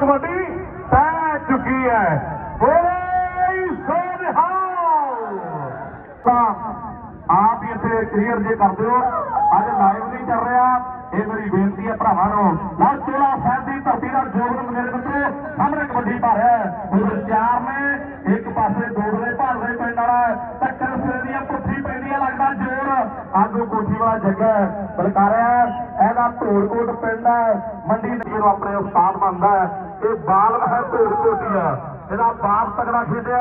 ਕਬੱਡੀ ਪੈ ਚੁੱਕੀ ਹੈ। ਓਏ ਸੋਨਹਾਲ। ਤਾਂ ਆਪ ਹੀ ਇੱਥੇ ਕਲੀਅਰ ਜੇ ਕਰ ਦਿਓ, ਅੱਜ ਲਾਈਵ ਨਹੀਂ ਚੱਲ ਰਿਹਾ। ਇਹ ਮੇਰੀ ਬੇਨਤੀ ਹੈ ਭਰਾਵਾਂ ਨੂੰ। ਲਓ ਚੋਲਾ ਸਾਹਿਬ ਦੀ ਧਰਤੀ ਨਾਲ ਜੋਗਨ ਮੇਰੇ ਮਿੱਤਰੋ, ਸਾਹਮਣੇ ਕਬੱਡੀ ਭਰ ਹੈ। ਉਧਰ ਚਾਰ ਨੇ, ਇੱਕ ਪਾਸੇ ਦੋੜਲੇ ਭਾਲਦੇ ਜੋਰ ਕੋਠੀ ਵਾਲਾ ਜੱਗਾ ਬਲਕਾਰਿਆ ਇਹਦਾ ਧੋੜਕੋਟ ਪਿੰਡ ਹੈ, ਮੰਡੀ ਨਗਰ ਆਪਣੇ ਉਸਤਾਦ ਬਣਦਾ ਹੈ ਇਹ ਬਾਲਮ ਹੈ ਧੂੜਕੋਟੀਆ ਇਹਦਾ ਬਾਪ ਤਗੜਾ ਖੇਡਿਆ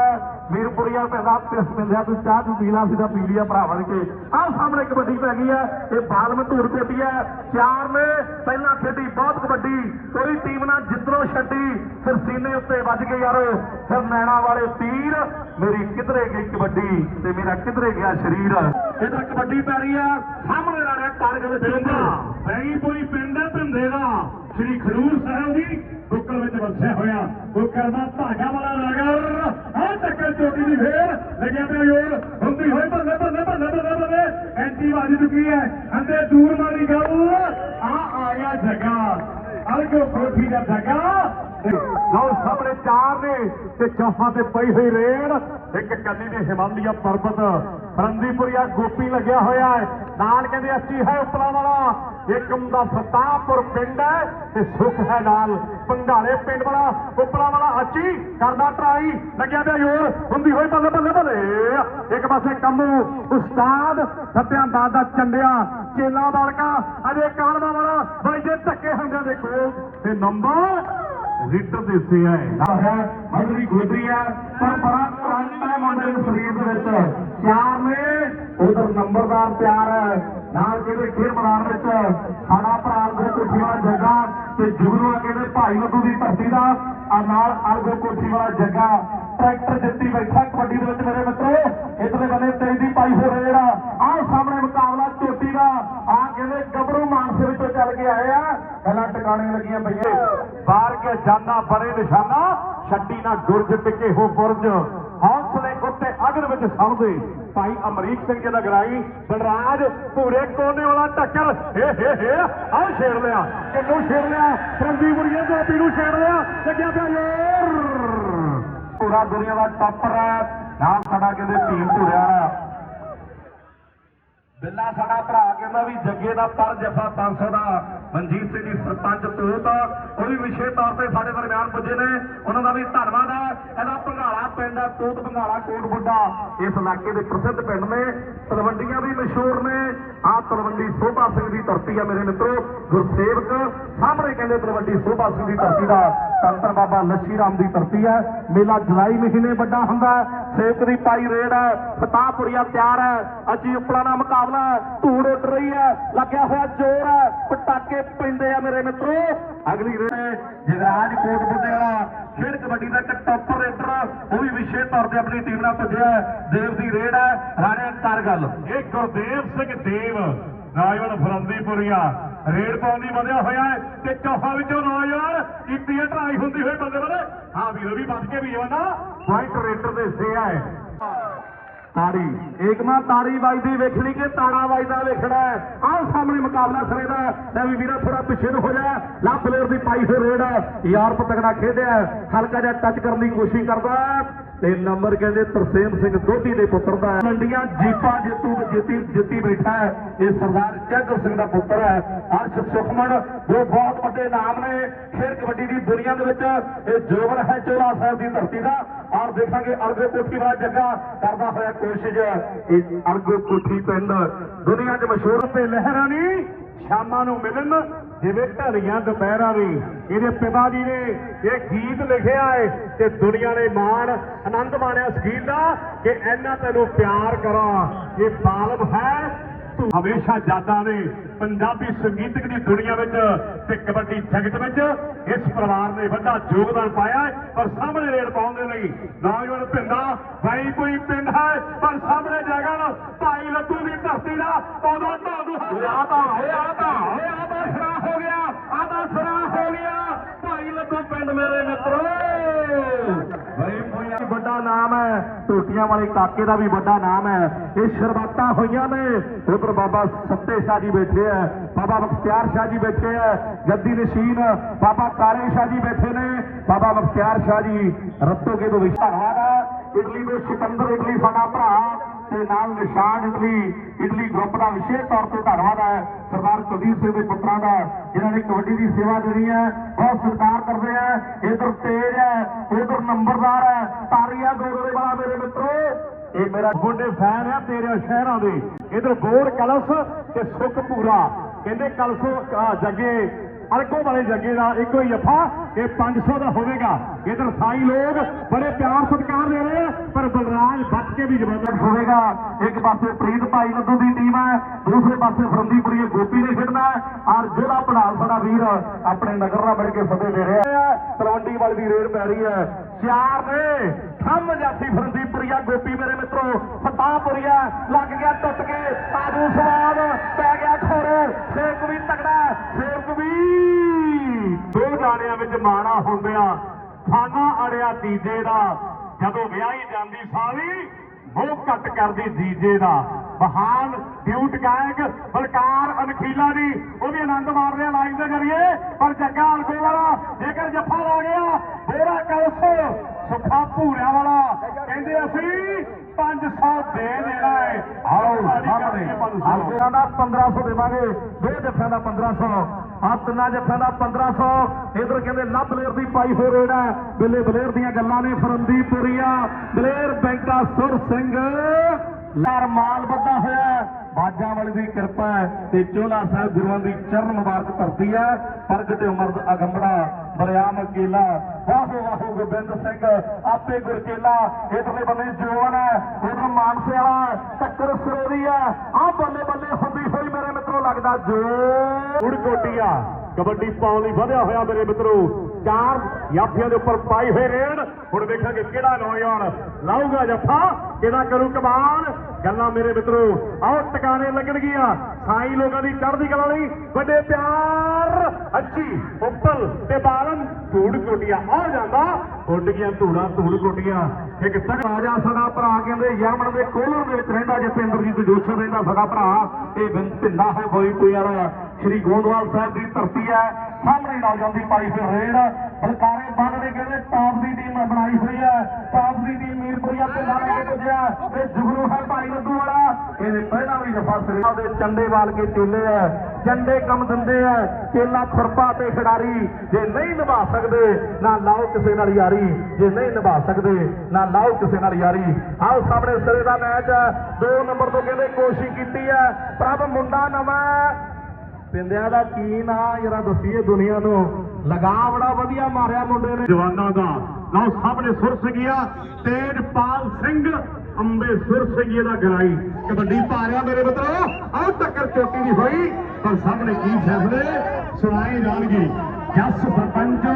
ਮੀਰਪੁਰੀਆ ਪਹਿਲਾ ਪਿਸ ਮਿਲਿਆ ਤੂੰ ਚਾਹ ਤੂੰ ਪੀਲਾ ਸੀ ਤਾਂ ਪੀ ਲਿਆ ਭਰਾ ਕੇ। ਆਹ ਸਾਹਮਣੇ ਕਬੱਡੀ ਪੈ ਗਈ ਹੈ। ਇਹ ਬਾਲਮ ਧੂੜ ਕੋਟੀ ਹੈ। ਚਾਰ ਨੇ ਪਹਿਲਾਂ ਖੇਡੀ, ਬਹੁਤ ਕਬੱਡੀ। ਕੋਈ ਟੀਮ ਨਾਲ ਜਿੱਤਣੋਂ ਛੱਡੀ। ਫਿਰ ਸੀਨੇ ਉੱਤੇ ਵੱਜ ਕੇ ਯਾਰ। ਫਿਰ ਨੈਣਾ ਵਾਲੇ ਤੀਰ, ਮੇਰੀ ਕਿਧਰੇ ਗਈ ਕਬੱਡੀ ਤੇ ਮੇਰਾ ਕਿਧਰੇ ਗਿਆ ਸਰੀਰ। ਇਧਰ ਕਬੱਡੀ ਪੈ ਰਹੀ ਹੈ। ਸਾਹਮਣੇ ਆ ਰਿਹਾ ਕਾਰਗਲ ਪਿੰਡ ਬੈਗੀ ਪੂਰੀ ਪਿੰਡ ਹੈ ਭਿੰਦੇ ਦਾ। ਸ੍ਰੀ ਖਡੂਰ ਸਾਹਿਬ ਦੀ ਬੁੱਕਲ ਵਿੱਚ ਵਸਿਆ ਹੋਇਆ ਬੁੱਕਲ ਦਾ ਧਾਗਾ ਵਾਲਾ ਨਗਰ। ਆ ਟੱਕਰ ਚੋਟੀ ਦੀ ਫੇਰ ਲੱਗਿਆ ਪਿਆ ਯੋਰ ਹੁੰਦੀ ਹੋਈ ਬੱਲੇ ਬੱਲੇ ਬੱਲੇ ਬੱਲੇ ਬੱਲੇ ਐਂਟੀ ਵੱਜ ਚੁੱਕੀ ਹੈ। ਅੰਦੇ ਦੂਰ ਵਾਲੀ ਗੱਲ ਆ ਆ ਗਿਆ ਜਗਾ। ਅਲਗੋ ਕੋਠੀ ਦਾ ਜਗਾ ਲਓ ਸਾਹਮਣੇ ਚਾਰ ਨੇ ਤੇ ਚੌਥਾ ਤੇ ਪਈ ਹੋਈ ਰੇਡ ਇੱਕ ਕੰਨੀ ਦੇ ਹਿਮਾਲਿਆ ਪਰਬਤ ਫਰੰਦੀਪੁਰੀਆ ਗੋਪੀ ਲੱਗਿਆ ਹੋਇਆ ਹੈ। ਨਾਲ ਕਹਿੰਦੇ ਅੱਛੀ ਹੈ ਉਪਲਾ ਵਾਲਾ। ਏਕਮ ਦਾ ਫਤਾਪੁਰ ਪਿੰਡ ਹੈ ਤੇ ਸੁਖ ਹੈ ਨਾਲ। ਪੰਗਾਲੇ ਪਿੰਡ ਵਾਲਾ, ਉਪਲਾ ਵਾਲਾ ਅੱਛੀ ਕਰਦਾ ਟਰਾਈ। ਲੱਗਿਆ ਪਿਆ ਯੋਰ ਹੁੰਦੀ ਹੋਈ ਬੱਲੇ ਬੱਲੇ ਬੱਲੇ। ਇੱਕ ਪਾਸੇ ਕੰਮੂ, ਉਸਤਾਦ ਸਤਿਆਂ ਦਾਦਾ ਚੰਡਿਆ। ਚੇਲਾ ਬਾਲਕਾ ਅਜੇ ਕਾਲਵਾ ਵਾਲਾ, ਬਾਈ ਧੱਕੇ ਹੰਗਾਂ ਦੇ ਕੋਲ ਤੇ ਨੰਬਰ ਰੀਟਰ ਦੇ ਸੇ ਹੈ। ਹੈ ਗੋਦਰੀ ਹੈ, ਪਰ ਬੜਾ ਕਰੰਟ ਹੈ ਮੁੰਡੇ ਦੇ ਸਰੀਰ ਦੇ ਵਿੱਚ। ਚਾਰ ਨੇ, ਉਧਰ ਨੰਬਰਦਾਰ ਪਿਆਰ ਹੈ, ਨਾਲ ਕਿਹਦੇ ਖੇਡ ਮੈਦਾਨ ਵਿੱਚ ਸਾਡਾ ਭਰਾ ਦੇ ਕੋਠੀ ਵਾਲਾ ਜੱਗਾ ਤੇ ਜੁਗਨੂ ਕਹਿੰਦੇ ਭਾਈ ਲੱਡੂ ਦੀ ਧਰਤੀ ਦਾ ਆ ਨਾਲ ਅਲਗੋ ਕੋਠੀ ਵਾਲਾ ਜੱਗਾ। ਟਰੈਕਟਰ ਜਿੱਤੀ ਬੈਠਾ, ਕਬੱਡੀ ਦੇ ਵਿੱਚ ਮੇਰੇ ਮਿੱਤਰੋ, ਇਧਰਲੇ ਬੰਨੇ ਤੇਜ਼ ਦੀ ਪਾਈ ਹੋ ਰਹੇ ਜਿਹੜਾ ਆਹ ਸਾਹਮਣੇ ਮੁਕਾਬਲਾ ਚੋਟੀ ਦਾ ਆ ਕਹਿੰਦੇ ਗੱਭਰੂ ਮਾਨਸੇ ਵਿੱਚੋਂ ਚੱਲ ਕੇ ਆਏ ਆ। ਪਹਿਲਾਂ ਟਿਕਾਣੇ ਲੱਗੀਆਂ ਪਈਆਂ। ਬਾਹਰ ਕੇ ਜਾਨਾ ਬੜੇ ਨਿਸ਼ਾਨਾ, ਛੱਡੀ ਨਾ ਗੁਰਜ ਟਿਕੇ ਹੋ ਬੁਰਜ। ਹੌਸਲੇ ਉੱਤੇ ਅਗਨ ਵਿੱਚ ਸੌਂਦੇ। ਭਾਈ ਅਮਰੀਕ ਸਿੰਘ ਜੀ ਦਾ ਗਰਾਈ, ਬਲਰਾਜ, ਭੂਰੇ ਕੋਨੇ ਵਾਲਾ ਟੱਕਰ ਹੇ ਹੇ ਹੇ, ਆਹ ਛੇੜ ਲਿਆ। ਕਿੰਨੂੰ ਛੇੜ ਲਿਆ? ਫਰੰਦੀ ਗੋਪੀ ਨੂੰ ਛੇੜ ਲਿਆ। ਲੱਗਿਆ ਪਿਆ ਯਾਰ ਪੂਰਾ ਦੁਨੀਆ ਦਾ ਟੱਪਰ ਹੈ। ਨਾਮ ਸਾਡਾ ਕਹਿੰਦੇ ਟੀਮ ਭੂਰਿਆ ਬਿੱਲਾ ਸਾਡਾ ਭਰਾ ਕਹਿੰਦਾ ਵੀ ਜੱਗੇ ਦਾ ਪਰ ਜਫਾ 500 ਦਾ। ਮਨਜੀਤ ਸਿੰਘ ਜੀ ਸਰਪੰਚ ਤੋਤ ਉਹ ਵੀ ਵਿਸ਼ੇ ਤੌਰ ਤੇ ਸਾਡੇ ਦਰਮਿਆਨ ਪੁੱਜੇ ਨੇ। ਉਹਨਾਂ ਦਾ ਵੀ ਧੰਨਵਾਦ ਹੈ। ਇਹਦਾ ਭੰਗਾਲਾ ਪਿੰਡ ਹੈ ਤੋਤ ਭੰਗਾਲਾ ਕੋਟ ਬੁੱਢਾ। ਇਸ ਇਲਾਕੇ ਦੇ ਪ੍ਰਸਿੱਧ ਪਿੰਡ ਨੇ। ਤਲਵੰਡੀਆਂ ਵੀ ਮਸ਼ਹੂਰ ਨੇ। ਆਹ ਤਲਵੰਡੀ ਸੋਭਾ ਸਿੰਘ ਦੀ ਧਰਤੀ ਹੈ ਮੇਰੇ ਮਿੱਤਰੋ। ਗੁਰਸੇਵਕ ਸਾਹਮਣੇ ਕਹਿੰਦੇ ਤਲਵੰਡੀ ਸੋਭਾ ਸਿੰਘ ਦੀ ਧਰਤੀ ਦਾ। ਸੰਤਰ ਬਾਬਾ ਲੱਛੀ ਰਾਮ ਦੀ ਧਰਤੀ ਹੈ। ਮੇਲਾ ਜੁਲਾਈ ਮਹੀਨੇ ਵੱਡਾ ਹੁੰਦਾ ਸੇਵਕ ਦੀ ਪਾਈ ਰੇਡ ਹੈ। ਫਤਾਹਪੁਰੀਆ ਤਿਆਰ ਹੈ। ਅਜੀ ਉਪਲਾ ਦਾ ਮੁਕਾਬਲਾ ਧੂੜ ਉੱਡ ਰਹੀ ਹੈ ਲੱਗਿਆ ਹੋਇਆ ਜ਼ੋਰ ਹੈ। ਪਟਾਕੇ ਪੈਂਦੇ ਆ ਮੇਰੇ ਮਿੱਤਰੋ। ਅਗਲੀ ਹੈ ਜਗਰਾਜ ਕੋਟ ਬੁੱਢੇ ਵਾਲਾ। ਖੇਡ ਕਬੱਡੀ ਦਾ ਇੱਕ ਟੌਪਰ ਰੇਡਰ ਉਹ ਵੀ ਵਿਸ਼ੇ ਤੌਰ ਤੇ ਆਪਣੀ ਟੀਮ ਨਾਲ ਭੱਜਿਆ ਹੈ। ਦੇਵ ਦੀ ਰੇਡ ਹੈ ਰਾਣੇ ਕਰਗਲ ਇਹ ਗੁਰਦੇਵ ਸਿੰਘ ਦੇਵ ਰਾਜਵਨ ਫਰੰਦੀਪੁਰੀਆ। ਰੇਡ ਪਾਉਣ ਦੀ ਵਧਿਆ ਹੋਇਆ ਹੈ ਤੇ ਚੌਹਾਂ ਵਿੱਚੋਂ ਨੌਜਵਾਨ ਕੀਤੀ ਹੈ ਟਰਾਈ ਹੁੰਦੀ ਹੋਈ ਬੰਦੇ ਬੰਦੇ ਹਾਂ ਵੀਰੋ ਵੀ ਵੱਜ ਕੇ ਵੀ ਜਵਾਨਾ। ਪੁਆਇੰਟ ਰੇਡਰ ਦੇ ਸੇ ਹੈ। ਤਾੜੀ। ਏਕਮਾ ਤਾੜੀ ਵੱਜਦੀ, ਵੇਖਣੀ ਕਿ ਤਾੜਾ ਵੱਜਦਾ, ਵੇਖਣਾ ਹੈ। ਆਹ ਸਾਹਮਣੇ ਮੁਕਾਬਲਾ ਸਰੇ ਦਾ ਲੈ ਵੀ ਵੀਰਾ ਥੋੜਾ ਪਿੱਛੇ ਨੂੰ ਹੋ ਜਾ। ਲਾ ਪਲੇਅਰ ਦੀ ਪਾਈ ਹੋਈ ਰੇਡ। ਹੈ। ਯਾਰ ਤਗੜਾ ਖੇਡਿਆ ਹਲਕਾ ਜਿਹਾ ਟੱਚ ਕਰਨ ਦੀ ਕੋਸ਼ਿਸ਼ ਕਰਦਾ ਤੇ ਨੰਬਰ ਕਹਿੰਦੇ ਤਰਸੇਮ ਸਿੰਘ ਦੋਧੀ ਦੇ ਪੁੱਤਰ ਦਾ ਹੈ। ਮੰਡੀਆਂ ਜੀਪਾਂ ਜੇਤੂ ਜਿੱਤੀ ਜਿੱਤੀ ਬੈਠਾ ਹੈ। ਇਹ ਸਰਦਾਰ ਚੰਦਰ ਸਿੰਘ ਦਾ ਪੁੱਤਰ ਹੈ। ਅਰਸ਼ ਸੁਖਮਨ, ਜੋ ਬਹੁਤ ਵੱਡੇ ਨਾਮ ਨੇ, ਖੇਡ ਕਬੱਡੀ ਦੀ ਦੁਨੀਆ ਦੇ ਵਿੱਚ। ਇਹ ਜੋਬਨ ਹੈ ਚੋਲਾ ਸਾਹਿਬ ਦੀ ਧਰਤੀ ਦਾ। ਔਰ ਦੇਖਾਂਗੇ ਅਰਗੋ ਕੋਠੀ ਵਾਲਾ ਜੱਗਾ। ਕਰਦਾ ਹੋਇਆ ਕੋਸ਼ਿਸ਼। ਇਹ ਅਰਗੋ ਕੋਠੀ ਪਿੰਡ ਦੁਨੀਆ 'ਚ ਮਸ਼ਹੂਰ ਤੇ ਲਹਿਰਾਂ ਨਹੀਂ ਸ਼ਾਮਾਂ ਨੂੰ ਮਿਲਣ, ਜਿਵੇਂ ਢਲੀਆਂ ਦੁਪਹਿਰਾਂ ਦੀ। ਇਹਦੇ ਪਿਤਾ ਜੀ ਨੇ ਇਹ ਗੀਤ ਲਿਖਿਆ ਏ ਤੇ ਦੁਨੀਆ ਨੇ ਮਾਣ, ਆਨੰਦ ਮਾਣਿਆ ਇਸ ਗੀਤ ਦਾ ਕਿ ਇੰਨਾ ਤੈਨੂੰ ਪਿਆਰ ਕਰਾਂ। ਇਹ ਬਾਲਬ ਹੈ ਹਮੇਸ਼ਾ ਜਾਦਾ ਨੇ ਪੰਜਾਬੀ ਸੰਗੀਤਕ ਦੀ ਦੁਨੀਆ ਵਿੱਚ ਤੇ ਕਬੱਡੀ ਜਗਤ ਵਿੱਚ ਇਸ ਪਰਿਵਾਰ ਨੇ ਵੱਡਾ ਯੋਗਦਾਨ ਪਾਇਆ ਹੈ, ਪਰ ਸਾਹਮਣੇ ਰੇਡ ਪਾਉਣ ਦੇ ਲਈ ਨੌਜਵਾਨ ਪਿੰਡਾ, ਬਾਈ ਕੋਈ ਪਿੰਡ ਹੈ, ਪਰ ਸਾਹਮਣੇ ਜਗਨ ਭਾਈ ਲੱਤੂ ਦੀ ਧਰਤੀ ਦਾ ਉਦੋਂ ਤੁਹਾਨੂੰ ਹੋਇਆ ਤਾਂ ਹੋਇਆ ਤਾਂ ਹੋਇਆ ਤਾਂ ਸਰਾ ਹੋ ਗਿਆ ਆਦਾ ਸਰਾ ਹੋ ਗਿਆ। ਭਾਈ ਲੱਤੂ ਪਿੰਡ ਮੇਰੇ ਮਿੱਤਰੋ। ਵੱਡਾ ਨਾਮ ਹੈ। ਟੋਟੀਆਂ ਵਾਲੇ ਕਾਕੇ ਦਾ ਵੀ ਵੱਡਾ ਨਾਮ ਹੈ। ਇਹ ਸ਼ਰਬਤਾਂ ਹੋਈਆਂ ਨੇ। ਉਧਰ ਬਾਬਾ ਸੱਤੇ ਸ਼ਾਹ ਜੀ ਬੈਠੇ ਹੈ। ਬਾਬਾ ਮੁਖਤਿਆਰ ਸ਼ਾਹ ਜੀ ਬੈਠੇ ਹੈ। ਗੱਦੀ ਨਸ਼ੀਨ ਬਾਬਾ ਕਾਲੇ ਸ਼ਾਹ ਜੀ ਬੈਠੇ ਨੇ। ਬਾਬਾ ਮੁਖਤਿਆਰ ਸ਼ਾਹ ਜੀ, ਰੱਤੋਗੇ ਤੋਂ ਵੀ ਧੰਨਵਾਦ ਹੈ। ਇਟਲੀ ਦੇ ਸਿਕੰਦਰ, ਇਡਲੀ ਸਾਡਾ ਭਰਾ। ਤੇ ਨਾਲ ਨਿਸ਼ਾਨ ਇਟਲੀ ਇਡਲੀ ਗਰੁੱਪ ਦਾ ਵਿਸ਼ੇਸ਼ ਤੌਰ ਤੇ ਧੰਨਵਾਦ ਹੈ। ਸਰਦਾਰ ਕੁਲਦੀਪ ਸਿੰਘ ਦੇ ਪੁੱਤਰਾਂ ਦਾ, ਜਿਨ੍ਹਾਂ ਨੇ ਕਬੱਡੀ ਦੀ ਸੇਵਾ ਦੇਣੀ ਹੈ। ਬਹੁਤ ਸਤਿਕਾਰ ਕਰਦੇ ਆ। ਇਧਰ ਤੇਜ ਹੈ, ਉਧਰ ਨੰਬਰਦਾਰ ਹੈ। ਤਾਰੀਆ ਗੋਗਰੇ ਵਾਲਾ ਮੇਰੇ ਮਿੱਤਰੋ। ਇਹ ਮੇਰਾ ਵੱਡੇ ਫੈਨ ਹੈ ਤੇਰੇ ਸ਼ਹਿਰਾਂ ਦੇ। ਇਧਰ ਬੋਰ ਕਲਸ ਤੇ ਸੁਖ ਪੂਰਾ ਕਹਿੰਦੇ ਕਲਸ ਜੱਗੇ ਅਲਕੋ ਵਾਲੇ ਜੱਗੇ ਦਾ ਇੱਕੋ ਹੀ ਜਫਾ ਇਹ 500 ਦਾ ਹੋਵੇਗਾ। ਇਧਰ ਸਾਈ ਲੋਕ ਬੜੇ ਪਿਆਰ ਸਤਿਕਾਰ ਦੇ ਰਹੇ ਆ, ਪਰ ਬਲਰਾਜ ਬਚ ਕੇ ਵੀ ਜ਼ਬਰਦਸਤ ਹੋਵੇਗਾ। ਇੱਕ ਪਾਸੇ ਪ੍ਰੀਤ ਭਾਈ ਨੱਦੂ ਦੀ ਟੀਮ ਹੈ ਦੂਸਰੇ ਪਾਸੇ ਫਰੰਦੀਪੁਰੀ ਗੋਪੀ ਨੇ ਖੇਡਣਾ ਹੈ। ਔਰ ਜਿਹੜਾ ਪੜਾਲ ਸਾਡਾ ਵੀਰ ਆਪਣੇ ਨਗਰ ਨਾਲ ਮਿਲ ਕੇ ਫਤਿਹ ਦੇ ਰਿਹਾ ਹੈ ਤਲਵੰਡੀ ਵਾਲੀ ਦੀ ਰੇਡ ਪੈ ਰਹੀ ਹੈ। ਚਾਰ ਨੇ ਥੰਮ ਜਾਤੀ ਫਰੰਦੀਪੁਰੀਆ ਗੋਪੀ ਮੇਰੇ ਮਿੱਤਰੋ ਫਤਾਪੁਰੀਆ ਲੱਗ ਗਿਆ ਟੁੱਟ ਕੇ ਆਜੂ ਸਵਾਦ। ਪੈ ਵੀ ਤਗੜਾ ਸੇਕ ਵੀ ਦੋ ਜਾਣਿਆਂ ਵਿੱਚ ਮਾਣਾ ਹੁੰਦਿਆਂ ਖਾਨਾ ਅੜਿਆ ਤੀਜੇ ਦਾ, ਜਦੋਂ ਵਿਆਹੀ ਜਾਂਦੀ ਸਾਲੀ, ਮੋਹ ਘੱਟ ਕਰਦੀ ਜੀਜੇ ਦਾ। ਬਹਾਨ ਡਿਊਟ ਗਾਇਕ ਬਲਕਾਰ ਅਨਖੀਲਾ ਦੀ, ਉਹ ਵੀ ਆਨੰਦ ਮਾਰ ਰਿਹਾ ਲਾਈਵ ਦੇ ਜ਼ਰੀਏ। ਪਰ ਜੱਗਾ ਅਲਗੋ ਵਾਲਾ, ਜੇਕਰ ਜੱਫਾ ਲਾ ਗਿਆ, ਬੋਰਾ ਕਲਸ ਸੁੱਖਾ ਭੂਰਿਆ ਵਾਲਾ। ਕਹਿੰਦੇ ਅਸੀਂ 500 ਦੇ ਦੇਣਾ ਹੈ। ਆਓ ਸਾਹਮਣੇ। ਅਲਗੋਆਂ ਦਾ 1500 ਦੇਵਾਂਗੇ। ਦੋ ਜੱਫਿਆਂ ਦਾ 1500 ਆ ਤਿੰਨਾਂ ਜੱਫਿਆਂ ਦਾ 1500 ਇਧਰ ਕਹਿੰਦੇ ਲੱਭ ਲੇਰ ਦੀ ਪਾਈ ਹੋ ਰੇੜ ਹੈ। ਬਿੱਲੇ ਬਲੇਰ ਦੀਆਂ ਗੱਲਾਂ ਨੇ। ਫਰੰਦੀਪੁਰੀਆ ਬਲੇਰ ਬੈਂਕਾ ਸੁਰ ਸਿੰਘ। ਲਾਰ ਮਾਲ ਬੱਧਾ ਹੋਇਆ ਬਾਜਾਂ ਵਾਲੀ ਦੀ ਕਿਰਪਾ ਤੇ ਚੋਲਾ ਸਾਹਿਬ ਗੁਰੂਆਂ ਦੀ ਚਰਨ ਮੁਬਾਰਕ ਧਰਤੀ ਹੈ। ਪ੍ਰਗਟ ਉਮਰ ਅਗੰਬੜਾ ਬਰਿਆਮ ਅਕੇਲਾ ਵਾਹੋ ਵਾਹੋ ਗੋਬਿੰਦ ਸਿੰਘ ਆਪੇ ਗੁਰਕੇਲਾ ਇਧਰਲੇ ਬੰਨੇ ਜੋਨ ਹੈ ਉਧਰ ਮਾਨਸੇ ਵਾਲਾ ਹੈ, ਟੱਕਰ ਸਰੋਰੀ ਹੈ। ਆ ਬੱਲੇ ਬੱਲੇ ਹੁੰਦੀ ਹੋਈ ਮੇਰੇ ਮਿੱਤਰੋ ਲੱਗਦਾ ਜੋ ਉੜਕੋਟੀਆ ਕਬੱਡੀ ਪਾਉਣ ਲਈ ਵਧਿਆ ਹੋਇਆ ਮੇਰੇ ਮਿੱਤਰੋ। ਚਾਰ ਯਾਫੀਆਂ ਦੇ ਉੱਪਰ ਪਾਈ ਹੋਏ ਰੇਡ। ਹੁਣ ਵੇਖਾਂਗੇ ਕਿਹੜਾ ਨੌਜਵਾਨ ਲਾਊਗਾ ਜੱਫਾ। ਕਿਹੜਾ ਕਰੂ ਕਮਾਨ ਗੱਲਾਂ ਮੇਰੇ ਮਿੱਤਰੋ, ਆਓ ਟਿਕਾਣੇ ਲੱਗਣਗੀਆਂ। ਸਾਈ ਲੋਕਾਂ ਦੀ ਚੜ੍ਹਦੀ ਕਲਾ ਲਈ ਵੱਡੇ ਪਿਆਰ। ਅੱਛੀ, ਉੱਪਲ ਤੇ ਬਾਲਨ ਧੂੜ ਕੋਟੀਆਂ ਆ ਜਾਂਦਾ। ਉੱਡ ਗਈਆਂ ਧੂੜਾਂ ਧੂੜ ਕੋਟੀਆਂ ਇੱਕ ਤੱਕ ਰਾਜਾ ਸਾਡਾ ਭਰਾ ਕਹਿੰਦੇ ਯਰਮਨ ਦੇ ਕੋਲਰ ਦੇ ਵਿੱਚ ਰਹਿੰਦਾ, ਜਿੱਥੇ ਇੰਦਰਜੀਤ ਜੋਸ਼ਰ ਰਹਿੰਦਾ ਸਾਡਾ ਭਰਾ। ਇਹ ਬਿੰਦ ਭਿੰਦਾ ਹੈ ਹੋਈ ਕੋਈ ਵਾਲਾ। ਸ਼੍ਰੀ ਗੋਦਵਾਲ ਸਾਹਿਬ ਦੀ ਧਰਤੀ ਹੈ, ਸਾਹਮਣੇ ਨਾਲ ਜਾਂਦੀ ਪਾਈ ਫਿਰ ਰੇਡ। ਬਲਕਾਰੇ ਬੰਦ ਦੇ ਕਹਿੰਦੇ ਟਾਪ ਦੀ ਟੀਮ ਬਣਾਈ ਹੋਈ ਹੈ ਟਾਪ ਦੀ ਟੀਮ ਮੀਰਪੁਰੀਆ ਤੇ ਲਾ ਕੇ ਪੁੱਜਿਆ। ਤੇ ਜੁਗਨੂ ਹੈ ਭਾਈ ਲੱਡੂ ਵਾਲਾ, ਇਹਦੇ ਪਹਿਲਾਂ ਵੀ ਦਫਾ ਸਰੀਆ ਦੇ ਚੰਡੇ ਵਾਲ ਕੇ ਚੇਲੇ ਹੈ ਚੰਡੇ ਕੰਮ ਦਿੰਦੇ ਹੈ ਚੇਲਾ ਖੁਰਪਾ ਤੇ ਖਿਡਾਰੀ। ਜੇ ਨਹੀਂ ਨਿਭਾ ਸਕਦੇ, ਨਾ ਲਾਓ ਕਿਸੇ ਨਾਲ ਯਾਰੀ। ਜੇ ਨਹੀਂ ਨਿਭਾ ਸਕਦੇ, ਨਾ ਲਾਓ ਕਿਸੇ ਨਾਲ ਯਾਰੀ। ਆਓ ਸਾਹਮਣੇ ਸਿਰੇ ਦਾ ਮੈਚ ਹੈ ਦੋ ਨੰਬਰ ਤੋਂ ਕਹਿੰਦੇ ਕੋਸ਼ਿਸ਼ ਕੀਤੀ ਹੈ ਪ੍ਰਭ ਮੁੰਡਾ ਨਵਾਂ ਪਿੰਦਿਆਂ ਦਾ ਕੀ ਨਾਂ ਜਰਾ ਦੱਸੀਏ ਦੁਨੀਆ ਨੂੰ? ਲਗਾ ਬੜਾ ਵਧੀਆ ਮਾਰਿਆ ਮੁੰਡੇ ਨੇ। ਜਵਾਨਾਂ ਦਾ। ਲਓ ਸਾਹਮਣੇ ਸੁਰ ਸਿੰਘੀਆ ਤੇਜਪਾਲ ਸਿੰਘ ਅੰਬੇ ਸੁਰ ਸਿੰਘੀਏ ਦਾ ਗਰਾਈ। ਕਬੱਡੀ ਪਾ ਰਿਹਾ ਮੇਰੇ ਮਿੱਤਰੋ। ਆਹ ਟੱਕਰ ਚੋਟੀ ਦੀ ਹੋਈ। ਪਰ ਸਾਹਮਣੇ ਕੀ ਫੈਸਲੇ? ਸੁਣਾਏ ਜਾਣਗੇ। ਜਸ ਸਰਪੰਚ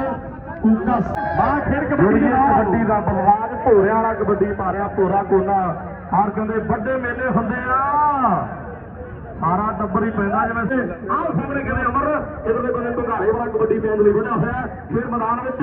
ਕੂਕਾ ਬਾਹਰ ਖੇਡ ਕਬੱਡੀ ਦੀ ਕਬੱਡੀ ਦਾ ਬਲਰਾਜ ਭੋਰਿਆਂ ਵਾਲਾ ਕਬੱਡੀ ਪਾ ਰਿਹਾ ਭੋਰਾ ਕੋਨਾ। ਔਰ ਕਹਿੰਦੇ ਵੱਡੇ ਮੇਲੇ ਹੁੰਦੇ ਆ। ਸਾਰਾ ਟੱਬਰ ਹੀ ਪੈਂਦਾ ਜਿਵੇਂ ਆਹ ਸਾਹਮਣੇ ਕਹਿੰਦੇ ਅਮਰ? ਇਧਰਲੇ ਬੰਨੇ ਭੰਗਾਲੇ ਵਾਲਾ ਕਬੱਡੀ ਪਾਉਣ ਲਈ ਵਧਿਆ ਹੋਇਆ ਫਿਰ ਮੈਦਾਨ ਵਿੱਚ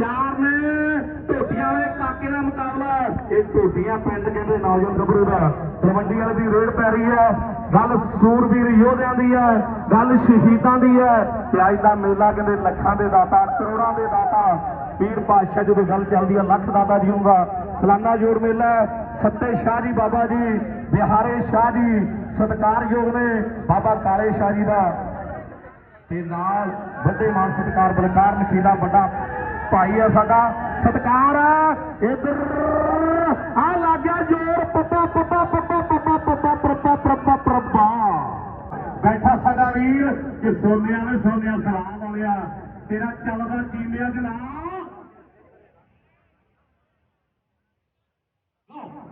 ਚਾਰ ਨੇ ਢੋਟੀਆਂ ਵਾਲੇ ਕਾਕੇ ਦਾ ਮੁਕਾਬਲਾ। ਇਹ ਢੋਟੀਆਂ ਪਿੰਡ ਕਹਿੰਦੇ ਨੌਜਵਾਨ ਗੱਭਰੂ ਦਾ। ਤਲਵੰਡੀ ਵਾਲੇ ਦੀ ਰੇਡ ਪੈ ਰਹੀ ਹੈ। ਗੱਲ ਸੂਰਬੀਰ ਯੋਧਿਆਂ ਦੀ ਹੈ, ਗੱਲ ਸ਼ਹੀਦਾਂ ਦੀ ਹੈ। ਤੇ ਅੱਜ ਦਾ ਮੇਲਾ ਕਹਿੰਦੇ ਲੱਖਾਂ ਦੇ ਦਾਤਾ, ਕਰੋੜਾਂ ਦੇ ਦਾਤਾ। ਪੀਰ ਪਾਤਸ਼ਾਹ ਜਦੋਂ ਗੱਲ ਚੱਲਦੀ ਹੈ ਲੱਖ ਦਾਤਾ ਹੁੰਦਾ ਸਲਾਨਾ ਜੋੜ ਮੇਲਾ ਹੈ। ਸੱਤੇ ਸ਼ਾਹ ਜੀ, ਬਾਬਾ ਜੀ, ਬਿਹਾਰੇ ਸ਼ਾਹ ਜੀ, ਸਤਿਕਾਰਯੋਗ ਨੇ ਬਾਬਾ ਕਾਲੇ ਸ਼ਾਹ ਜੀ ਦਾ। ਤੇ ਨਾਲ ਵੱਡੇ ਮਾਨ ਸਤਿਕਾਰ ਬਲਕਾਰ ਨਖੀਲਾ, ਵੱਡਾ ਭਾਈ ਆ ਸਾਡਾ। ਸਤਿਕਾਰ ਆ, ਇਧਰ ਆ ਲੱਗਿਆ ਜੋਰ ਪੱਪਾ ਪੱਪਾ ਪੱਪਾ ਪੱਪਾ ਪੱਪਾ ਪੱਪਾ ਪੱਪਾ ਪੱਪਾ। ਬੈਠਾ ਸਾਡਾ ਵੀਰ ਕਿ ਸੋਨਿਆਂ ਨੇ ਸੋਨਿਆਂ ਸਲਾਮ ਵਾਲਿਆ ਤੇਰਾ ਚੱਲਦਾ ਚੀਮਿਆਂ ਦੇ